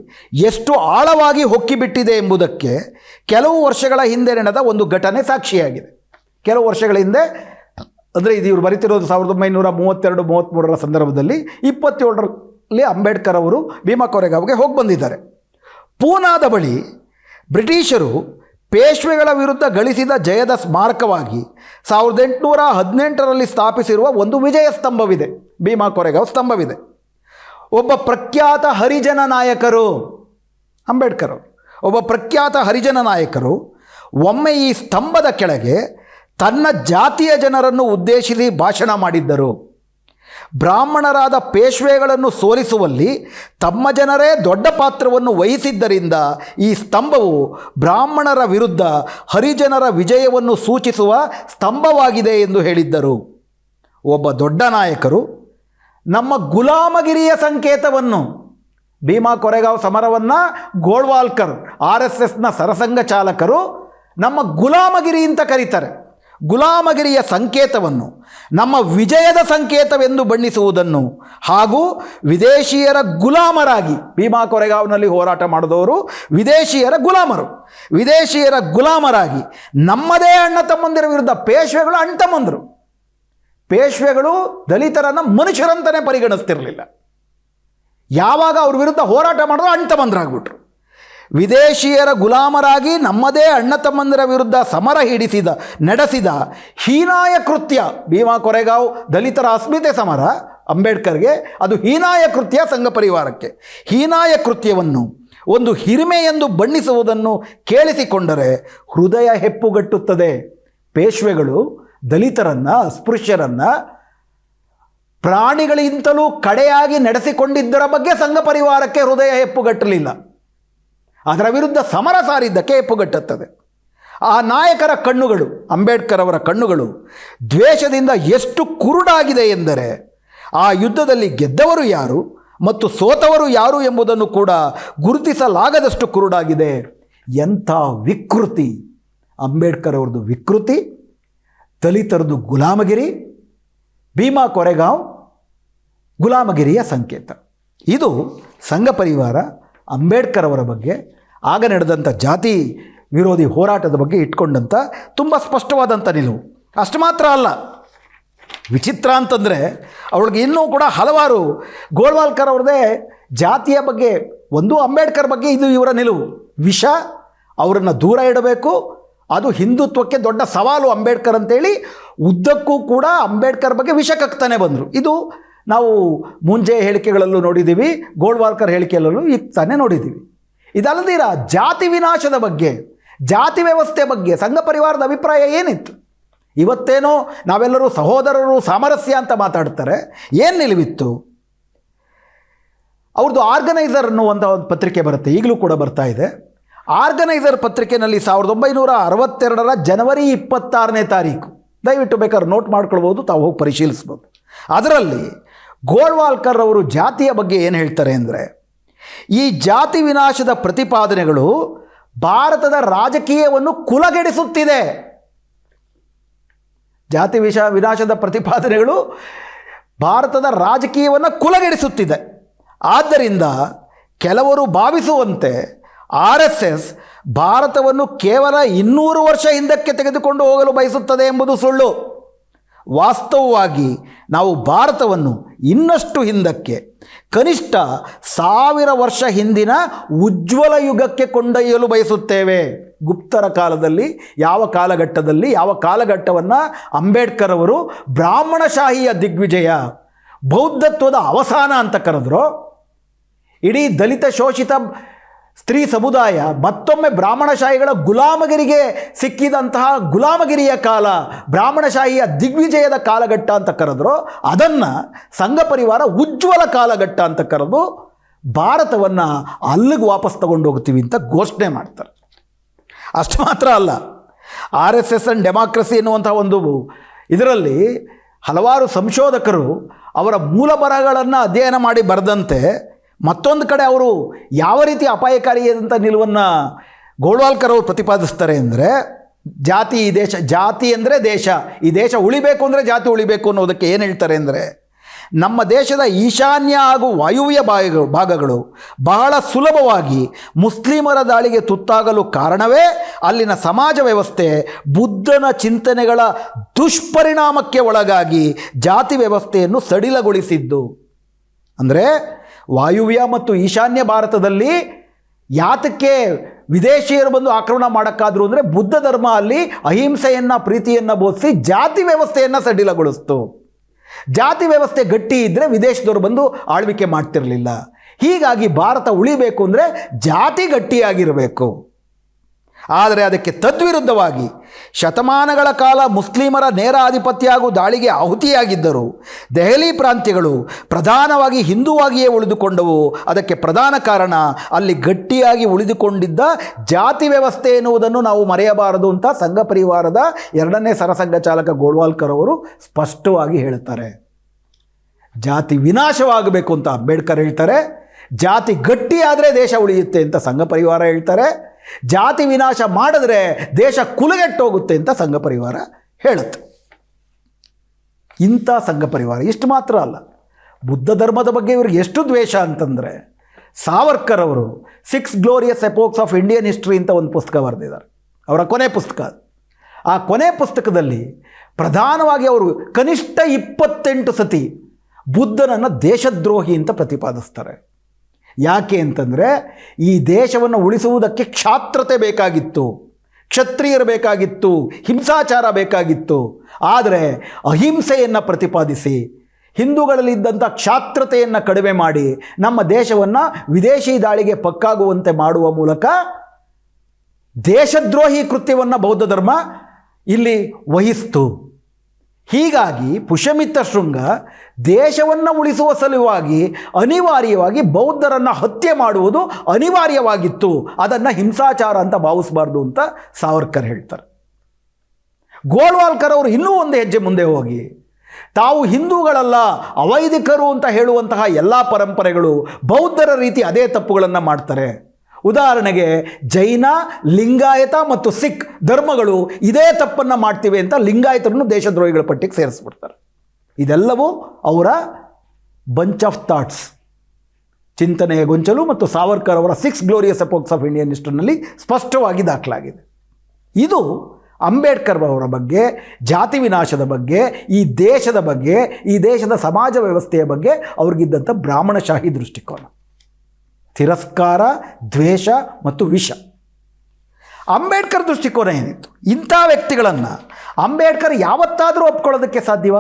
S1: ಎಷ್ಟು ಆಳವಾಗಿ ಹೊಕ್ಕಿಬಿಟ್ಟಿದೆ ಎಂಬುದಕ್ಕೆ ಕೆಲವು ವರ್ಷಗಳ ಹಿಂದೆ ನಡೆದ ಒಂದು ಘಟನೆ ಸಾಕ್ಷಿಯಾಗಿದೆ. ಕೆಲವು ವರ್ಷಗಳ ಹಿಂದೆ, ಅಂದರೆ ಇದು ಇವರು ಬರಿತಿರೋದು ಸಾವಿರದ ಒಂಬೈನೂರ ಮೂವತ್ತೆರಡು ಮೂವತ್ತ್ಮೂರರ ಸಂದರ್ಭದಲ್ಲಿ ಇಪ್ಪತ್ತೇಳರಲ್ಲಿ ಅಂಬೇಡ್ಕರ್ ಅವರು ಭೀಮಾ ಕೊರೆಗಾವ್ಗೆ ಹೋಗಿ ಬಂದಿದ್ದಾರೆ. ಪೂನಾದ ಬಳಿ ಬ್ರಿಟಿಷರು ಪೇಶ್ವೆಗಳ ವಿರುದ್ಧ ಗಳಿಸಿದ ಜಯದ ಸ್ಮಾರಕವಾಗಿ ಸಾವಿರದ ಎಂಟುನೂರ ಹದಿನೆಂಟರಲ್ಲಿ ಸ್ಥಾಪಿಸಿರುವ ಒಂದು ವಿಜಯ ಸ್ತಂಭವಿದೆ, ಭೀಮಾ ಕೊರೆಗಾವ್ ಸ್ತಂಭವಿದೆ. ಒಬ್ಬ ಪ್ರಖ್ಯಾತ ಹರಿಜನ ನಾಯಕರು, ಅಂಬೇಡ್ಕರ್ ಒಬ್ಬ ಪ್ರಖ್ಯಾತ ಹರಿಜನ ನಾಯಕರು ಒಮ್ಮೆ ಈ ಸ್ತಂಭದ ಕೆಳಗೆ ತನ್ನ ಜಾತಿಯ ಜನರನ್ನು ಉದ್ದೇಶಿಸಿ ಭಾಷಣ ಮಾಡಿದ್ದರು. ಬ್ರಾಹ್ಮಣರಾದ ಪೇಶ್ವೆಗಳನ್ನು ಸೋಲಿಸುವಲ್ಲಿ ತಮ್ಮ ಜನರೇ ದೊಡ್ಡ ಪಾತ್ರವನ್ನು ವಹಿಸಿದ್ದರಿಂದ ಈ ಸ್ತಂಭವು ಬ್ರಾಹ್ಮಣರ ವಿರುದ್ಧ ಹರಿಜನರ ವಿಜಯವನ್ನು ಸೂಚಿಸುವ ಸ್ತಂಭವಾಗಿದೆ ಎಂದು ಹೇಳಿದ್ದರು. ಒಬ್ಬ ದೊಡ್ಡ ನಾಯಕರು, ನಮ್ಮ ಗುಲಾಮಗಿರಿಯ ಸಂಕೇತವನ್ನು, ಭೀಮಾ ಕೊರೆಗಾವ್ ಸಮರವನ್ನು ಗೋಳ್ವಾಲ್ಕರ್, ಆರ್ ಎಸ್ ಎಸ್ನ ಸರಸಂಘ ಚಾಲಕರು ನಮ್ಮ ಗುಲಾಮಗಿರಿ ಅಂತ ಕರೀತಾರೆ. ಗುಲಾಮಗಿರಿಯ ಸಂಕೇತವನ್ನು, ನಮ್ಮ ವಿಜಯದ ಸಂಕೇತವೆಂದು ಬಣ್ಣಿಸುವುದನ್ನು ಹಾಗೂ ವಿದೇಶಿಯರ ಗುಲಾಮರಾಗಿ ಭೀಮಾ ಕೊರೆಗಾವ್ನಲ್ಲಿ ಹೋರಾಟ ಮಾಡಿದವರು ವಿದೇಶಿಯರ ಗುಲಾಮರು. ವಿದೇಶಿಯರ ಗುಲಾಮರಾಗಿ ನಮ್ಮದೇ ಅಣ್ಣ ತಮ್ಮಂದಿರ ವಿರುದ್ಧ ಪೇಶ್ವೆಗಳು ಅಣ್ಣ ತಮ್ಮಂದರು ಪೇಶ್ವೆಗಳು ದಲಿತರನ್ನು ಮನುಷ್ಯರಂತಲೇ ಪರಿಗಣಿಸ್ತಿರಲಿಲ್ಲ. ಯಾವಾಗ ಅವ್ರ ವಿರುದ್ಧ ಹೋರಾಟ ಮಾಡಿದ್ರು ಅಣ್ಣ ತಮ್ಮಂದರಾಗ್ಬಿಟ್ರು ವಿದೇಶಿಯರ ಗುಲಾಮರಾಗಿ ನಮ್ಮದೇ ಅಣ್ಣ ತಮ್ಮಂದಿರ ವಿರುದ್ಧ ಸಮರ ಹಿಡಿಸಿದ, ನಡೆಸಿದ ಹೀನಾಯ ಕೃತ್ಯ, ಭೀಮಾ ಕೊರೆಗಾವ್ ದಲಿತರ ಅಸ್ಮಿತೆ ಸಮರ, ಅಂಬೇಡ್ಕರ್ಗೆ ಅದು ಹೀನಾಯ ಕೃತ್ಯ ಸಂಘ ಪರಿವಾರಕ್ಕೆ. ಹೀನಾಯ ಕೃತ್ಯವನ್ನು ಒಂದು ಹಿರಿಮೆ ಎಂದು ಬಣ್ಣಿಸುವುದನ್ನು ಕೇಳಿಸಿಕೊಂಡರೆ ಹೃದಯ ಹೆಪ್ಪುಗಟ್ಟುತ್ತದೆ. ಪೇಶ್ವೆಗಳು ದಲಿತರನ್ನು, ಅಸ್ಪೃಶ್ಯರನ್ನು ಪ್ರಾಣಿಗಳಿಗಿಂತಲೂ ಕಡೆಯಾಗಿ ನಡೆಸಿಕೊಂಡಿದ್ದರ ಬಗ್ಗೆ ಸಂಘ ಪರಿವಾರಕ್ಕೆ ಹೃದಯ ಹೆಪ್ಪುಗಟ್ಟಲಿಲ್ಲ. ಅದರ ವಿರುದ್ಧ ಸಮರ ಸಾರಿದ್ದಕ್ಕೆ ಹೆಪ್ಪುಗಟ್ಟುತ್ತದೆ ಆ ನಾಯಕರ ಕಣ್ಣುಗಳು, ಅಂಬೇಡ್ಕರ್ ಅವರ ಕಣ್ಣುಗಳು ದ್ವೇಷದಿಂದ ಎಷ್ಟು ಕುರುಡಾಗಿದೆ ಎಂದರೆ ಆ ಯುದ್ಧದಲ್ಲಿ ಗೆದ್ದವರು ಯಾರು ಮತ್ತು ಸೋತವರು ಯಾರು ಎಂಬುದನ್ನು ಕೂಡ ಗುರುತಿಸಲಾಗದಷ್ಟು ಕುರುಡಾಗಿದೆ ಎಂಥ ವಿಕೃತಿ. ಅಂಬೇಡ್ಕರ್ ಅವ್ರದ್ದು ವಿಕೃತಿ, ದಲಿತರದ್ದು ಗುಲಾಮಗಿರಿ, ಭೀಮಾ ಕೊರೆಗಾಂವ್, ಗುಲಾಮಗಿರಿಯ ಸಂಕೇತ. ಇದು ಸಂಘ ಪರಿವಾರ ಅಂಬೇಡ್ಕರ್ ಅವರ ಬಗ್ಗೆ ಆಗ ನಡೆದಂಥ ಜಾತಿ ವಿರೋಧಿ ಹೋರಾಟದ ಬಗ್ಗೆ ಇಟ್ಕೊಂಡಂಥ ತುಂಬ ಸ್ಪಷ್ಟವಾದಂಥ ನಿಲುವು. ಅಷ್ಟು ಮಾತ್ರ ಅಲ್ಲ. ವಿಚಿತ್ರ ಅಂತಂದರೆ ಅವಳಿಗೆ ಇನ್ನೂ ಕೂಡ ಹಲವಾರು ಗೋಳ್ವಾಲ್ಕರ್ ಅವ್ರದ್ದೇ ಜಾತಿಯ ಬಗ್ಗೆ, ಒಂದು ಅಂಬೇಡ್ಕರ್ ಬಗ್ಗೆ ಇದು ಇವರ ನಿಲುವು. ವಿಷ ಅವರನ್ನು ದೂರ ಇಡಬೇಕು, ಅದು ಹಿಂದುತ್ವಕ್ಕೆ ದೊಡ್ಡ ಸವಾಲು ಅಂಬೇಡ್ಕರ್ ಅಂತೇಳಿ ಉದ್ದಕ್ಕೂ ಕೂಡ ಅಂಬೇಡ್ಕರ್ ಬಗ್ಗೆ ವಿಷ ಕಕ್ತಾನೆ ಬಂದರು. ಇದು ನಾವು ಮುಂಜೆ ಹೇಳಿಕೆಗಳಲ್ಲೂ ನೋಡಿದ್ದೀವಿ, ಗೋಳ್ವಾಲ್ಕರ್ ಹೇಳಿಕೆಯಲ್ಲೂ ಈಗ ತಾನೇ ನೋಡಿದ್ದೀವಿ. ಇದಲ್ಲದಿರ ಜಾತಿ ವಿನಾಶದ ಬಗ್ಗೆ, ಜಾತಿ ವ್ಯವಸ್ಥೆ ಬಗ್ಗೆ, ಸಂಘ ಪರಿವಾರದ ಅಭಿಪ್ರಾಯ ಏನಿತ್ತು? ಇವತ್ತೇನೋ ನಾವೆಲ್ಲರೂ ಸಹೋದರರು ಸಾಮರಸ್ಯ ಅಂತ ಮಾತಾಡ್ತಾರೆ, ಏನು ನಿಲುವಿತ್ತು? ಅವ್ರದ್ದು ಆರ್ಗನೈಸರ್ ಅನ್ನುವಂಥ ಒಂದು ಪತ್ರಿಕೆ ಬರುತ್ತೆ, ಈಗಲೂ ಕೂಡ ಬರ್ತಾ ಇದೆ. ಆರ್ಗನೈಸರ್ ಪತ್ರಿಕೆಯಲ್ಲಿ ಸಾವಿರದ ಒಂಬೈನೂರ ಅರವತ್ತೆರಡರ ಜನವರಿ ಇಪ್ಪತ್ತಾರನೇ ತಾರೀಕು. ದಯವಿಟ್ಟು ಬೇಕಾದ್ರೆ ನೋಟ್ ಮಾಡ್ಕೊಳ್ಬೋದು, ತಾವು ಹೋಗಿ ಪರಿಶೀಲಿಸ್ಬೋದು. ಅದರಲ್ಲಿ ಗೋಳ್ವಾಲ್ಕರ್ ಅವರು ಜಾತಿಯ ಬಗ್ಗೆ ಏನು ಹೇಳ್ತಾರೆ ಅಂದರೆ ಈ ಜಾತಿ ವಿನಾಶದ ಪ್ರತಿಪಾದನೆಗಳು ಭಾರತದ ರಾಜಕೀಯವನ್ನು ಕುಲಗೆಡಿಸುತ್ತಿದೆ. ಜಾತಿ ವಿಷ ವಿನಾಶದ ಪ್ರತಿಪಾದನೆಗಳು ಭಾರತದ ರಾಜಕೀಯವನ್ನು ಕುಲಗೆಡಿಸುತ್ತಿದೆ. ಆದ್ದರಿಂದ ಕೆಲವರು ಭಾವಿಸುವಂತೆ ಆರ್ ಎಸ್ ಎಸ್ ಭಾರತವನ್ನು ಕೇವಲ ಇನ್ನೂರು ವರ್ಷ ಹಿಂದಕ್ಕೆ ತೆಗೆದುಕೊಂಡು ಹೋಗಲು ಬಯಸುತ್ತದೆ ಎಂಬುದು ಸುಳ್ಳು. ವಾಸ್ತವವಾಗಿ ನಾವು ಭಾರತವನ್ನು ಇನ್ನಷ್ಟು ಹಿಂದಕ್ಕೆ, ಕನಿಷ್ಠ ಸಾವಿರ ವರ್ಷ ಹಿಂದಿನ ಉಜ್ವಲ ಯುಗಕ್ಕೆ ಕೊಂಡೊಯ್ಯಲು ಬಯಸುತ್ತೇವೆ. ಗುಪ್ತರ ಕಾಲದಲ್ಲಿ, ಯಾವ ಕಾಲಘಟ್ಟದಲ್ಲಿ, ಯಾವ ಕಾಲಘಟ್ಟವನ್ನು ಅಂಬೇಡ್ಕರ್ ಅವರು ಬ್ರಾಹ್ಮಣಶಾಹಿಯ ದಿಗ್ವಿಜಯ, ಬೌದ್ಧತ್ವದ ಅವಸಾನ ಅಂತ ಕರೆದ್ರು. ಇಡೀ ದಲಿತ ಶೋಷಿತ ಸ್ತ್ರೀ ಸಮುದಾಯ, ಮತ್ತೊಮ್ಮೆ ಬ್ರಾಹ್ಮಣಶಾಹಿಗಳ ಗುಲಾಮಗಿರಿಗೆ ಸಿಕ್ಕಿದಂತಹ ಗುಲಾಮಗಿರಿಯ ಕಾಲ, ಬ್ರಾಹ್ಮಣಶಾಹಿಯ ದಿಗ್ವಿಜಯದ ಕಾಲಘಟ್ಟ ಅಂತ ಕರೆದ್ರು. ಅದನ್ನು ಸಂಘ ಪರಿವಾರ ಉಜ್ವಲ ಕಾಲಘಟ್ಟ ಅಂತ ಕರೆದು ಭಾರತವನ್ನು ಅಲ್ಲಿಗೆ ವಾಪಸ್ ತಗೊಂಡು ಹೋಗ್ತೀವಿ ಅಂತ ಘೋಷಣೆ ಮಾಡ್ತಾರೆ. ಅಷ್ಟು ಮಾತ್ರ ಅಲ್ಲ, R S S and democracy ಎನ್ನುವಂಥ ಒಂದು ಇದರಲ್ಲಿ ಹಲವಾರು ಸಂಶೋಧಕರು ಅವರ ಮೂಲ ಬರಹಗಳನ್ನು ಅಧ್ಯಯನ ಮಾಡಿ ಬರೆದಂತೆ ಮತ್ತೊಂದು ಕಡೆ ಅವರು ಯಾವ ರೀತಿ ಅಪಾಯಕಾರಿಯಾದಂಥ ನಿಲುವನ್ನು ಗೋಳ್ವಾಲ್ಕರ್ ಅವರು ಪ್ರತಿಪಾದಿಸ್ತಾರೆ ಅಂದರೆ ಜಾತಿ ಈ ದೇಶ, ಜಾತಿ ಅಂದರೆ ದೇಶ, ಈ ದೇಶ ಉಳಿಬೇಕು ಅಂದರೆ ಜಾತಿ ಉಳಿಬೇಕು ಅನ್ನೋದಕ್ಕೆ ಏನು ಹೇಳ್ತಾರೆ ಅಂದರೆ ನಮ್ಮ ದೇಶದ ಈಶಾನ್ಯ ಹಾಗೂ ವಾಯುವ್ಯ ಭಾಗಗಳು ಭಾಗಗಳು ಬಹಳ ಸುಲಭವಾಗಿ ಮುಸ್ಲಿಮರ ದಾಳಿಗೆ ತುತ್ತಾಗಲು ಕಾರಣವೇ ಅಲ್ಲಿನ ಸಮಾಜ ವ್ಯವಸ್ಥೆ ಬುದ್ಧನ ಚಿಂತನೆಗಳ ದುಷ್ಪರಿಣಾಮಕ್ಕೆ ಒಳಗಾಗಿ ಜಾತಿ ವ್ಯವಸ್ಥೆಯನ್ನು ಸಡಿಲಗೊಳಿಸಿದ್ದು. ಅಂದರೆ ವಾಯುವ್ಯ ಮತ್ತು ಈಶಾನ್ಯ ಭಾರತದಲ್ಲಿ ಯಾತಕ್ಕೆ ವಿದೇಶಿಯರು ಬಂದು ಆಕ್ರಮಣ ಮಾಡೋಕ್ಕಾದ್ರು ಅಂದರೆ ಬುದ್ಧ ಧರ್ಮ ಅಲ್ಲಿ ಅಹಿಂಸೆಯನ್ನು, ಪ್ರೀತಿಯನ್ನು ಬೋಧಿಸಿ ಜಾತಿ ವ್ಯವಸ್ಥೆಯನ್ನು ಸಡಿಲಗೊಳಿಸ್ತು. ಜಾತಿ ವ್ಯವಸ್ಥೆ ಗಟ್ಟಿ ಇದ್ದರೆ ವಿದೇಶದವರು ಬಂದು ಆಳ್ವಿಕೆ ಮಾಡ್ತಿರಲಿಲ್ಲ. ಹೀಗಾಗಿ ಭಾರತ ಉಳಿಬೇಕು ಅಂದರೆ ಜಾತಿ ಗಟ್ಟಿಯಾಗಿರಬೇಕು. ಆದರೆ ಅದಕ್ಕೆ ತದ್ವಿರುದ್ಧವಾಗಿ ಶತಮಾನಗಳ ಕಾಲ ಮುಸ್ಲಿಮರ ನೇರ ಆಧಿಪತ್ಯ ಹಾಗೂ ದಾಳಿಗೆ ಆಹುತಿಯಾಗಿದ್ದರು. ದೆಹಲಿ ಪ್ರಾಂತ್ಯಗಳು ಪ್ರಧಾನವಾಗಿ ಹಿಂದುವಾಗಿಯೇ ಉಳಿದುಕೊಂಡವು. ಅದಕ್ಕೆ ಪ್ರಧಾನ ಕಾರಣ ಅಲ್ಲಿ ಗಟ್ಟಿಯಾಗಿ ಉಳಿದುಕೊಂಡಿದ್ದ ಜಾತಿ ವ್ಯವಸ್ಥೆ ಎನ್ನುವುದನ್ನು ನಾವು ಮರೆಯಬಾರದು ಅಂತ ಸಂಘ ಪರಿವಾರದ ಎರಡನೇ ಸರಸಂಘ ಚಾಲಕ ಗೋಳ್ವಾಲ್ಕರ್ ಅವರು ಸ್ಪಷ್ಟವಾಗಿ ಹೇಳ್ತಾರೆ ಜಾತಿ ವಿನಾಶವಾಗಬೇಕು ಅಂತ ಅಂಬೇಡ್ಕರ್ ಹೇಳ್ತಾರೆ. ಜಾತಿ ಗಟ್ಟಿಯಾದರೆ ದೇಶ ಉಳಿಯುತ್ತೆ ಅಂತ ಸಂಘ ಪರಿವಾರ ಹೇಳ್ತಾರೆ. ಜಾತಿ ವಿನಾಶ ಮಾಡಿದ್ರೆ ದೇಶ ಕುಲಗೆಟ್ಟೋಗುತ್ತೆ ಅಂತ ಸಂಘ ಪರಿವಾರ ಹೇಳುತ್ತೆ. ಇಂಥ ಸಂಘ ಪರಿವಾರ ಇಷ್ಟು ಮಾತ್ರ ಅಲ್ಲ. ಬುದ್ಧ ಧರ್ಮದ ಬಗ್ಗೆ ಇವ್ರಿಗೆ ಎಷ್ಟು ದ್ವೇಷ ಅಂತಂದರೆ ಸಾವರ್ಕರ್ ಅವರು six glorious epochs of Indian history ಅಂತ ಒಂದು ಪುಸ್ತಕ ಬರೆದಿದ್ದಾರೆ. ಅವರ ಕೊನೆ ಪುಸ್ತಕ ಆ ಕೊನೆ ಪುಸ್ತಕದಲ್ಲಿ ಪ್ರಧಾನವಾಗಿ ಅವರು ಕನಿಷ್ಠ ಇಪ್ಪತ್ತೆಂಟು ಸತಿ ಬುದ್ಧನನ್ನು ದೇಶದ್ರೋಹಿ ಅಂತ ಪ್ರತಿಪಾದಿಸ್ತಾರೆ. ಯಾಕೆ ಅಂತಂದರೆ ಈ ದೇಶವನ್ನು ಉಳಿಸುವುದಕ್ಕೆ ಕ್ಷಾತ್ರತೆ ಬೇಕಾಗಿತ್ತು, ಕ್ಷತ್ರಿಯರು ಬೇಕಾಗಿತ್ತು, ಹಿಂಸಾಚಾರ ಬೇಕಾಗಿತ್ತು. ಆದರೆ ಅಹಿಂಸೆಯನ್ನು ಪ್ರತಿಪಾದಿಸಿ ಹಿಂದೂಗಳಲ್ಲಿದ್ದಂಥ ಕ್ಷಾತ್ರತೆಯನ್ನು ಕಡಿಮೆ ಮಾಡಿ, ನಮ್ಮ ದೇಶವನ್ನು ವಿದೇಶಿ ದಾಳಿಗೆ ಪಕ್ಕಾಗುವಂತೆ ಮಾಡುವ ಮೂಲಕ ದೇಶದ್ರೋಹಿ ಕೃತ್ಯವನ್ನು ಬೌದ್ಧ ಧರ್ಮ ಇಲ್ಲಿ ವಹಿಸ್ತು. ಹೀಗಾಗಿ ಪುಷ್ಯಮಿತ್ರ ಶೃಂಗ ದೇಶವನ್ನು ಉಳಿಸುವ ಸಲುವಾಗಿ ಅನಿವಾರ್ಯವಾಗಿ ಬೌದ್ಧರನ್ನು ಹತ್ಯೆ ಮಾಡುವುದು ಅನಿವಾರ್ಯವಾಗಿತ್ತು. ಅದನ್ನು ಹಿಂಸಾಚಾರ ಅಂತ ಭಾವಿಸಬಾರ್ದು ಅಂತ ಸಾವರ್ಕರ್ ಹೇಳ್ತಾರೆ. ಗೋಳ್ವಾಲ್ಕರ್ ಅವರು ಇನ್ನೂ ಒಂದು ಹೆಜ್ಜೆ ಮುಂದೆ ಹೋಗಿ, ತಾವು ಹಿಂದೂಗಳಲ್ಲ, ಅವೈದಿಕರು ಅಂತ ಹೇಳುವಂತಹ ಎಲ್ಲ ಪರಂಪರೆಗಳು ಬೌದ್ಧರ ರೀತಿ ಅದೇ ತಪ್ಪುಗಳನ್ನು ಮಾಡ್ತಾರೆ. ಉದಾಹರಣೆಗೆ ಜೈನ, ಲಿಂಗಾಯತ ಮತ್ತು ಸಿಖ್ ಧರ್ಮಗಳು ಇದೇ ತಪ್ಪನ್ನು ಮಾಡ್ತಿವೆ ಅಂತ ಲಿಂಗಾಯತರನ್ನು ದೇಶದ್ರೋಹಿಗಳ ಪಟ್ಟಿಗೆ ಸೇರಿಸ್ಬಿಡ್ತಾರೆ. ಇದೆಲ್ಲವೂ ಅವರ ಬಂಚ್ ಆಫ್ ಥಾಟ್ಸ್ ಚಿಂತನೆಯ ಗೊಂಚಲು ಮತ್ತು ಸಾವರ್ಕರ್ ಅವರ six glorious epochs of Indian ಹಿಸ್ಟ್ರಿನಲ್ಲಿ ಸ್ಪಷ್ಟವಾಗಿ ದಾಖಲಾಗಿದೆ. ಇದು ಅಂಬೇಡ್ಕರ್ ಅವರ ಬಗ್ಗೆ, ಜಾತಿ ವಿನಾಶದ ಬಗ್ಗೆ, ಈ ದೇಶದ ಬಗ್ಗೆ, ಈ ದೇಶದ ಸಮಾಜ ವ್ಯವಸ್ಥೆಯ ಬಗ್ಗೆ ಅವ್ರಿಗಿದ್ದಂಥ ಬ್ರಾಹ್ಮಣಶಾಹಿ ದೃಷ್ಟಿಕೋನ. ತಿರಸ್ಕಾರ, ದ್ವೇಷ ಮತ್ತು ವಿಷ. ಅಂಬೇಡ್ಕರ್ ದೃಷ್ಟಿಕೋನ ಏನಿತ್ತು? ಇಂಥ ವ್ಯಕ್ತಿಗಳನ್ನು ಅಂಬೇಡ್ಕರ್ ಯಾವತ್ತಾದರೂ ಒಪ್ಕೊಳ್ಳೋದಕ್ಕೆ ಸಾಧ್ಯವ?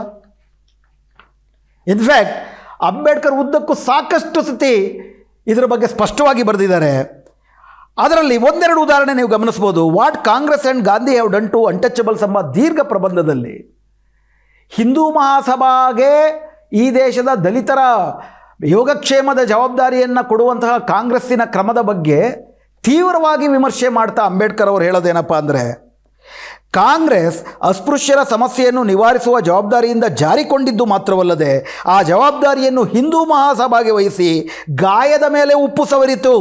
S1: ಇನ್ಫ್ಯಾಕ್ಟ್ ಅಂಬೇಡ್ಕರ್ ಉದ್ದಕ್ಕೂ ಸಾಕಷ್ಟು ಸತಿ ಇದರ ಬಗ್ಗೆ ಸ್ಪಷ್ಟವಾಗಿ ಬರೆದಿದ್ದಾರೆ. ಅದರಲ್ಲಿ ಒಂದೆರಡು ಉದಾಹರಣೆ ನೀವು ಗಮನಿಸ್ಬೋದು what Congress and Gandhi have done to untouchables ಎಂಬ ದೀರ್ಘ ಪ್ರಬಂಧದಲ್ಲಿ. ಹಿಂದೂ ಮಹಾಸಭಾಗೆ ಈ ದೇಶದ ದಲಿತರ ಯೋಗಕ್ಷೇಮದ ಜವಾಬ್ದಾರಿಯನ್ನು ಕೊಡುವಂತಹ ಕಾಂಗ್ರೆಸ್ಸಿನ ಕ್ರಮದ ಬಗ್ಗೆ ತೀವ್ರವಾಗಿ ವಿಮರ್ಶೆ ಮಾಡ್ತಾ ಅಂಬೇಡ್ಕರ್ ಅವರು ಹೇಳೋದೇನಪ್ಪ ಅಂದರೆ ಕಾಂಗ್ರೆಸ್ ಅಸ್ಪೃಶ್ಯರ ಸಮಸ್ಯೆಯನ್ನು ನಿವಾರಿಸುವ ಜವಾಬ್ದಾರಿಯಿಂದ ಜಾರಿಕೊಂಡಿದ್ದು ಮಾತ್ರವಲ್ಲದೆ ಆ ಜವಾಬ್ದಾರಿಯನ್ನು ಹಿಂದೂ ಮಹಾಸಭಾಗೆ ವಹಿಸಿ ಗಾಯದ ಮೇಲೆ ಉಪ್ಪು ಸವರಿತು.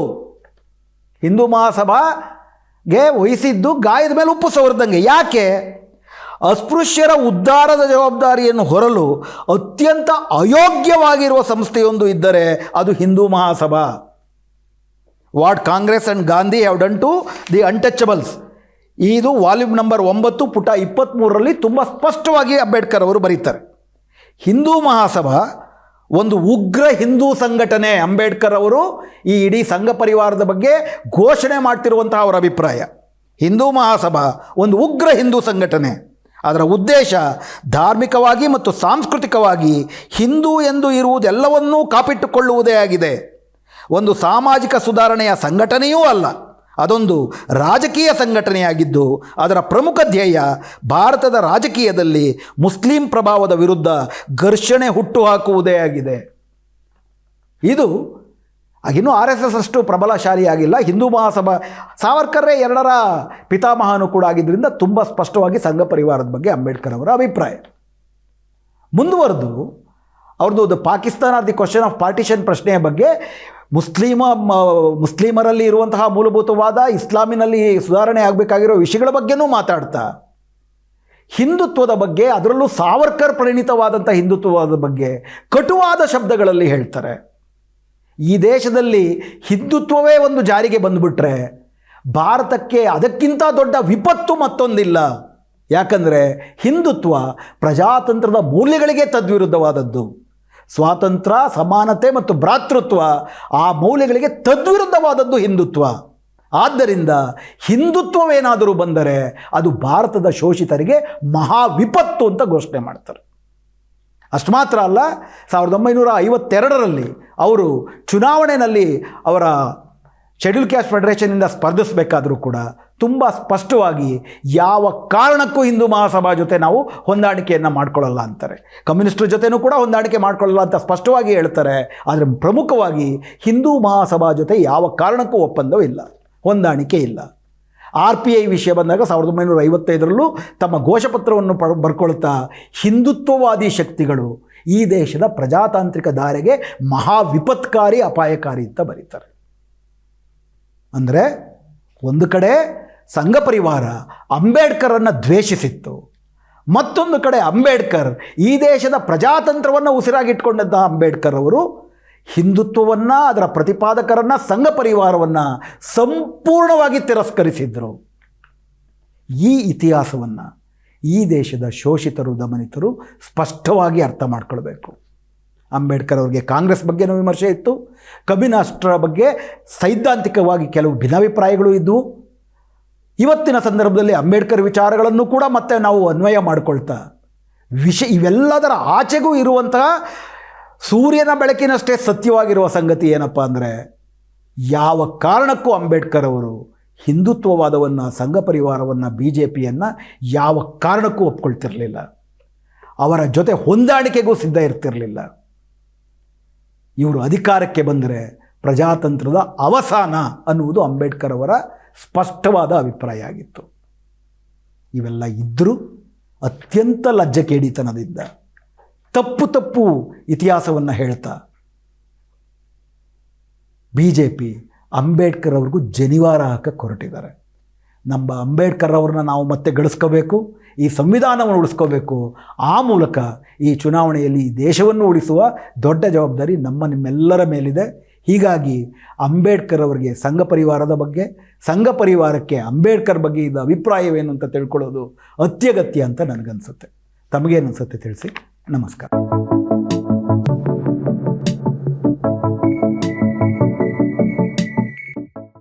S1: ಹಿಂದೂ ಮಹಾಸಭಾಗೆ ವಹಿಸಿದ್ದು ಗಾಯದ ಮೇಲೆ ಉಪ್ಪು ಸವರಿದಂಗೆ. ಯಾಕೆ? ಅಸ್ಪೃಶ್ಯರ ಉದ್ಧಾರದ ಜವಾಬ್ದಾರಿಯನ್ನು ಹೊರಲು ಅತ್ಯಂತ ಅಯೋಗ್ಯವಾಗಿರುವ ಸಂಸ್ಥೆಯೊಂದು ಇದ್ದರೆ ಅದು Hindu Mahasabha. What Congress and Gandhi have done to the untouchables. ಇದು ವಾಲ್ಯೂಮ್ ನಂಬರ್ ಒಂಬತ್ತು ಪುಟ ಇಪ್ಪತ್ತ್ಮೂರರಲ್ಲಿ ತುಂಬ ಸ್ಪಷ್ಟವಾಗಿ ಅಂಬೇಡ್ಕರ್ ಅವರು ಬರೀತಾರೆ. ಹಿಂದೂ ಮಹಾಸಭಾ ಒಂದು ಉಗ್ರ ಹಿಂದೂ ಸಂಘಟನೆ ಅಂಬೇಡ್ಕರ್ ಅವರು ಈ ಇಡೀ ಸಂಘ ಪರಿವಾರದ ಬಗ್ಗೆ ಘೋಷಣೆ ಮಾಡ್ತಿರುವಂತಹ ಅವರ ಅಭಿಪ್ರಾಯ. ಹಿಂದೂ ಮಹಾಸಭಾ ಒಂದು ಉಗ್ರ ಹಿಂದೂ ಸಂಘಟನೆ. ಅದರ ಉದ್ದೇಶ ಧಾರ್ಮಿಕವಾಗಿ ಮತ್ತು ಸಾಂಸ್ಕೃತಿಕವಾಗಿ ಹಿಂದೂ ಎಂದು ಇರುವುದೆಲ್ಲವನ್ನೂ ಕಾಪಿಟ್ಟುಕೊಳ್ಳುವುದೇ ಆಗಿದೆ. ಒಂದು ಸಾಮಾಜಿಕ ಸುಧಾರಣೆಯ ಸಂಘಟನೆಯೂ ಅಲ್ಲ. ಅದೊಂದು ರಾಜಕೀಯ ಸಂಘಟನೆಯಾಗಿದ್ದು ಅದರ ಪ್ರಮುಖ ಧ್ಯೇಯ ಭಾರತದ ರಾಜಕೀಯದಲ್ಲಿ ಮುಸ್ಲಿಂ ಪ್ರಭಾವದ ವಿರುದ್ಧ ಘರ್ಷಣೆ ಹುಟ್ಟುಹಾಕುವುದೇ ಆಗಿದೆ. ಇದು ಇನ್ನೂ ಆರ್ ಎಸ್ ಎಸ್ ಅಷ್ಟು ಪ್ರಬಲಶಾಲಿಯಾಗಿಲ್ಲ. ಹಿಂದೂ ಮಹಾಸಭಾ, ಸಾವರ್ಕರ್ರೇ ಎರಡರ ಪಿತಾಮಹನು ಕೂಡ ಆಗಿದ್ದರಿಂದ ತುಂಬ ಸ್ಪಷ್ಟವಾಗಿ ಸಂಘ ಪರಿವಾರದ ಬಗ್ಗೆ ಅಂಬೇಡ್ಕರ್ ಅವರ ಅಭಿಪ್ರಾಯ. ಮುಂದುವರೆದು, ಅವ್ರದ್ದು ಒಂದು Pakistan the question of partition ಪ್ರಶ್ನೆಯ ಬಗ್ಗೆ ಮುಸ್ಲಿಮ ಮುಸ್ಲಿಮರಲ್ಲಿ ಇರುವಂತಹ ಮೂಲಭೂತವಾದ ಇಸ್ಲಾಮಿನಲ್ಲಿ ಸುಧಾರಣೆ ಆಗಬೇಕಾಗಿರೋ ವಿಷಯಗಳ ಬಗ್ಗೆನೂ ಮಾತಾಡ್ತಾ. ಹಿಂದುತ್ವದ ಬಗ್ಗೆ, ಅದರಲ್ಲೂ ಸಾವರ್ಕರ್ ಪರಿಣಿತವಾದಂಥ ಹಿಂದುತ್ವವಾದ ಬಗ್ಗೆ ಕಟುವಾದ ಶಬ್ದಗಳಲ್ಲಿ ಹೇಳ್ತಾರೆ. ಈ ದೇಶದಲ್ಲಿ ಹಿಂದುತ್ವವೇ ಒಂದು ಜಾರಿಗೆ ಬಂದುಬಿಟ್ರೆ ಭಾರತಕ್ಕೆ ಅದಕ್ಕಿಂತ ದೊಡ್ಡ ವಿಪತ್ತು ಮತ್ತೊಂದಿಲ್ಲ. ಯಾಕಂದರೆ ಹಿಂದುತ್ವ ಪ್ರಜಾತಂತ್ರದ ಮೌಲ್ಯಗಳಿಗೆ ತದ್ವಿರುದ್ಧವಾದದ್ದು. ಸ್ವಾತಂತ್ರ್ಯ, ಸಮಾನತೆ ಮತ್ತು ಭ್ರಾತೃತ್ವ ಆ ಮೌಲ್ಯಗಳಿಗೆ ತದ್ವಿರುದ್ಧವಾದದ್ದು ಹಿಂದುತ್ವ. ಆದ್ದರಿಂದ ಹಿಂದುತ್ವವೇನಾದರೂ ಬಂದರೆ ಅದು ಭಾರತದ ಶೋಷಿತರಿಗೆ ಮಹಾ ವಿಪತ್ತು ಅಂತ ಘೋಷಣೆ ಮಾಡ್ತಾರೆ. ಅಷ್ಟು ಮಾತ್ರ ಅಲ್ಲ, ಸಾವಿರದ ಒಂಬೈನೂರ ಐವತ್ತೆರಡರಲ್ಲಿ ಅವರು ಚುನಾವಣೆಯಲ್ಲಿ ಅವರ ಶೆಡ್ಯೂಲ್ ಕ್ಯಾಸ್ಟ್ ಫೆಡರೇಷನಿಂದ ಸ್ಪರ್ಧಿಸಬೇಕಾದರೂ ಕೂಡ ತುಂಬ ಸ್ಪಷ್ಟವಾಗಿ ಯಾವ ಕಾರಣಕ್ಕೂ ಹಿಂದೂ ಮಹಾಸಭಾ ಜೊತೆ ನಾವು ಹೊಂದಾಣಿಕೆಯನ್ನು ಮಾಡ್ಕೊಳ್ಳಲ್ಲ ಅಂತಾರೆ. ಕಮ್ಯುನಿಸ್ಟ್ರ ಜೊತೆನೂ ಕೂಡ ಹೊಂದಾಣಿಕೆ ಮಾಡ್ಕೊಳ್ಳಲ್ಲ ಅಂತ ಸ್ಪಷ್ಟವಾಗಿ ಹೇಳ್ತಾರೆ. ಆದರೆ ಪ್ರಮುಖವಾಗಿ ಹಿಂದೂ ಮಹಾಸಭಾ ಜೊತೆ ಯಾವ ಕಾರಣಕ್ಕೂ ಒಪ್ಪಂದವಿಲ್ಲ ಹೊಂದಾಣಿಕೆ ಇಲ್ಲ. ಆರ್ ಪಿ ಐ ವಿಷಯ ಬಂದಾಗ ಸಾವಿರದ ಒಂಬೈನೂರ ಐವತ್ತೈದರಲ್ಲೂ ತಮ್ಮ ಘೋಷಪತ್ರವನ್ನು ಪ ಬರ್ಕೊಳ್ತಾ ಹಿಂದುತ್ವವಾದಿ ಶಕ್ತಿಗಳು ಈ ದೇಶದ ಪ್ರಜಾತಾಂತ್ರಿಕ ದಾರೆಗೆ ಮಹಾ ವಿಪತ್ಕಾರಿ ಅಪಾಯಕಾರಿ ಅಂತ ಬರೀತಾರೆ. ಅಂದರೆ ಒಂದು ಕಡೆ ಸಂಘ ಪರಿವಾರ ಅಂಬೇಡ್ಕರನ್ನು ದ್ವೇಷಿಸಿತ್ತು, ಮತ್ತೊಂದು ಕಡೆ ಅಂಬೇಡ್ಕರ್ ಈ ದೇಶದ ಪ್ರಜಾತಂತ್ರವನ್ನು ಉಸಿರಾಗಿಟ್ಕೊಂಡಂತಹ ಅಂಬೇಡ್ಕರ್ ಅವರು ಹಿಂದುತ್ವವನ್ನು, ಅದರ ಪ್ರತಿಪಾದಕರನ್ನು, ಸಂಘ ಪರಿವಾರವನ್ನು ಸಂಪೂರ್ಣವಾಗಿ ತಿರಸ್ಕರಿಸಿದ್ರು. ಈ ಇತಿಹಾಸವನ್ನು ಈ ದೇಶದ ಶೋಷಿತರು ದಮನಿತರು ಸ್ಪಷ್ಟವಾಗಿ ಅರ್ಥ ಮಾಡ್ಕೊಳ್ಬೇಕು. ಅಂಬೇಡ್ಕರ್ ಅವರಿಗೆ ಕಾಂಗ್ರೆಸ್ ಬಗ್ಗೆ ವಿಮರ್ಶೆ ಇತ್ತು. ಕಬಿನಾಷ್ಟ್ರ ಬಗ್ಗೆ ಸೈದ್ಧಾಂತಿಕವಾಗಿ ಕೆಲವು ಭಿನ್ನಾಭಿಪ್ರಾಯಗಳು ಇದ್ದವು ಇವತ್ತಿನ ಸಂದರ್ಭದಲ್ಲಿ ಅಂಬೇಡ್ಕರ್ ವಿಚಾರಗಳನ್ನು ಕೂಡ ಮತ್ತೆ ನಾವು ಅನ್ವಯ ಮಾಡಿಕೊಳ್ತಾ ವಿಷ, ಇವೆಲ್ಲದರ ಆಚೆಗೂ ಇರುವಂತಹ ಸೂರ್ಯನ ಬೆಳಕಿನಷ್ಟೇ ಸತ್ಯವಾಗಿರುವ ಸಂಗತಿ ಏನಪ್ಪ ಅಂದರೆ ಯಾವ ಕಾರಣಕ್ಕೂ ಅಂಬೇಡ್ಕರ್ ಅವರು ಹಿಂದುತ್ವವಾದವನ್ನು, ಸಂಘ ಪರಿವಾರವನ್ನು ಬಿ ಜೆ ಪಿಯನ್ನು ಯಾವ ಕಾರಣಕ್ಕೂ ಒಪ್ಕೊಳ್ತಿರಲಿಲ್ಲ. ಅವರ ಜೊತೆ ಹೊಂದಾಣಿಕೆಗೂ ಸಿದ್ಧ ಇರ್ತಿರಲಿಲ್ಲ. ಇವರು ಅಧಿಕಾರಕ್ಕೆ ಬಂದರೆ ಪ್ರಜಾತಂತ್ರದ ಅವಸಾನ ಅನ್ನುವುದು ಅಂಬೇಡ್ಕರ್ ಅವರ ಸ್ಪಷ್ಟವಾದ ಅಭಿಪ್ರಾಯ ಆಗಿತ್ತು. ಇವೆಲ್ಲ ಇದ್ದರೂ ಅತ್ಯಂತ ಲಜ್ಜಕೇಡಿತನದಿಂದ ತಪ್ಪು ತಪ್ಪು ಇತಿಹಾಸವನ್ನು ಹೇಳ್ತಾ ಬಿ ಜೆ ಪಿ ಅಂಬೇಡ್ಕರ್ ಅವ್ರಿಗೂ ಜನಿವಾರ ಹಾಕಕ್ಕೆ ಹೊರಟಿದ್ದಾರೆ. ನಮ್ಮ ಅಂಬೇಡ್ಕರ್ ಅವ್ರನ್ನ ನಾವು ಮತ್ತೆ ಗಳಿಸ್ಕೋಬೇಕು ಈ ಸಂವಿಧಾನವನ್ನು ಉಳಿಸ್ಕೋಬೇಕು. ಆ ಮೂಲಕ ಈ ಚುನಾವಣೆಯಲ್ಲಿ ಈ ದೇಶವನ್ನು ಉಳಿಸುವ ದೊಡ್ಡ ಜವಾಬ್ದಾರಿ ನಮ್ಮ ನಿಮ್ಮೆಲ್ಲರ ಮೇಲಿದೆ. ಹೀಗಾಗಿ ಅಂಬೇಡ್ಕರ್ ಅವರಿಗೆ ಸಂಘ ಪರಿವಾರದ ಬಗ್ಗೆ, ಸಂಘ ಪರಿವಾರಕ್ಕೆ ಅಂಬೇಡ್ಕರ್ ಬಗ್ಗೆ ಇದ್ದ ಅಭಿಪ್ರಾಯವೇನು ಅಂತ ತಿಳ್ಕೊಳ್ಳೋದು ಅತ್ಯಗತ್ಯ ಅಂತ ನನಗನ್ಸುತ್ತೆ. ತಮಗೇನು ಅನಿಸುತ್ತೆ ತಿಳಿಸಿ. ನಮಸ್ಕಾರ.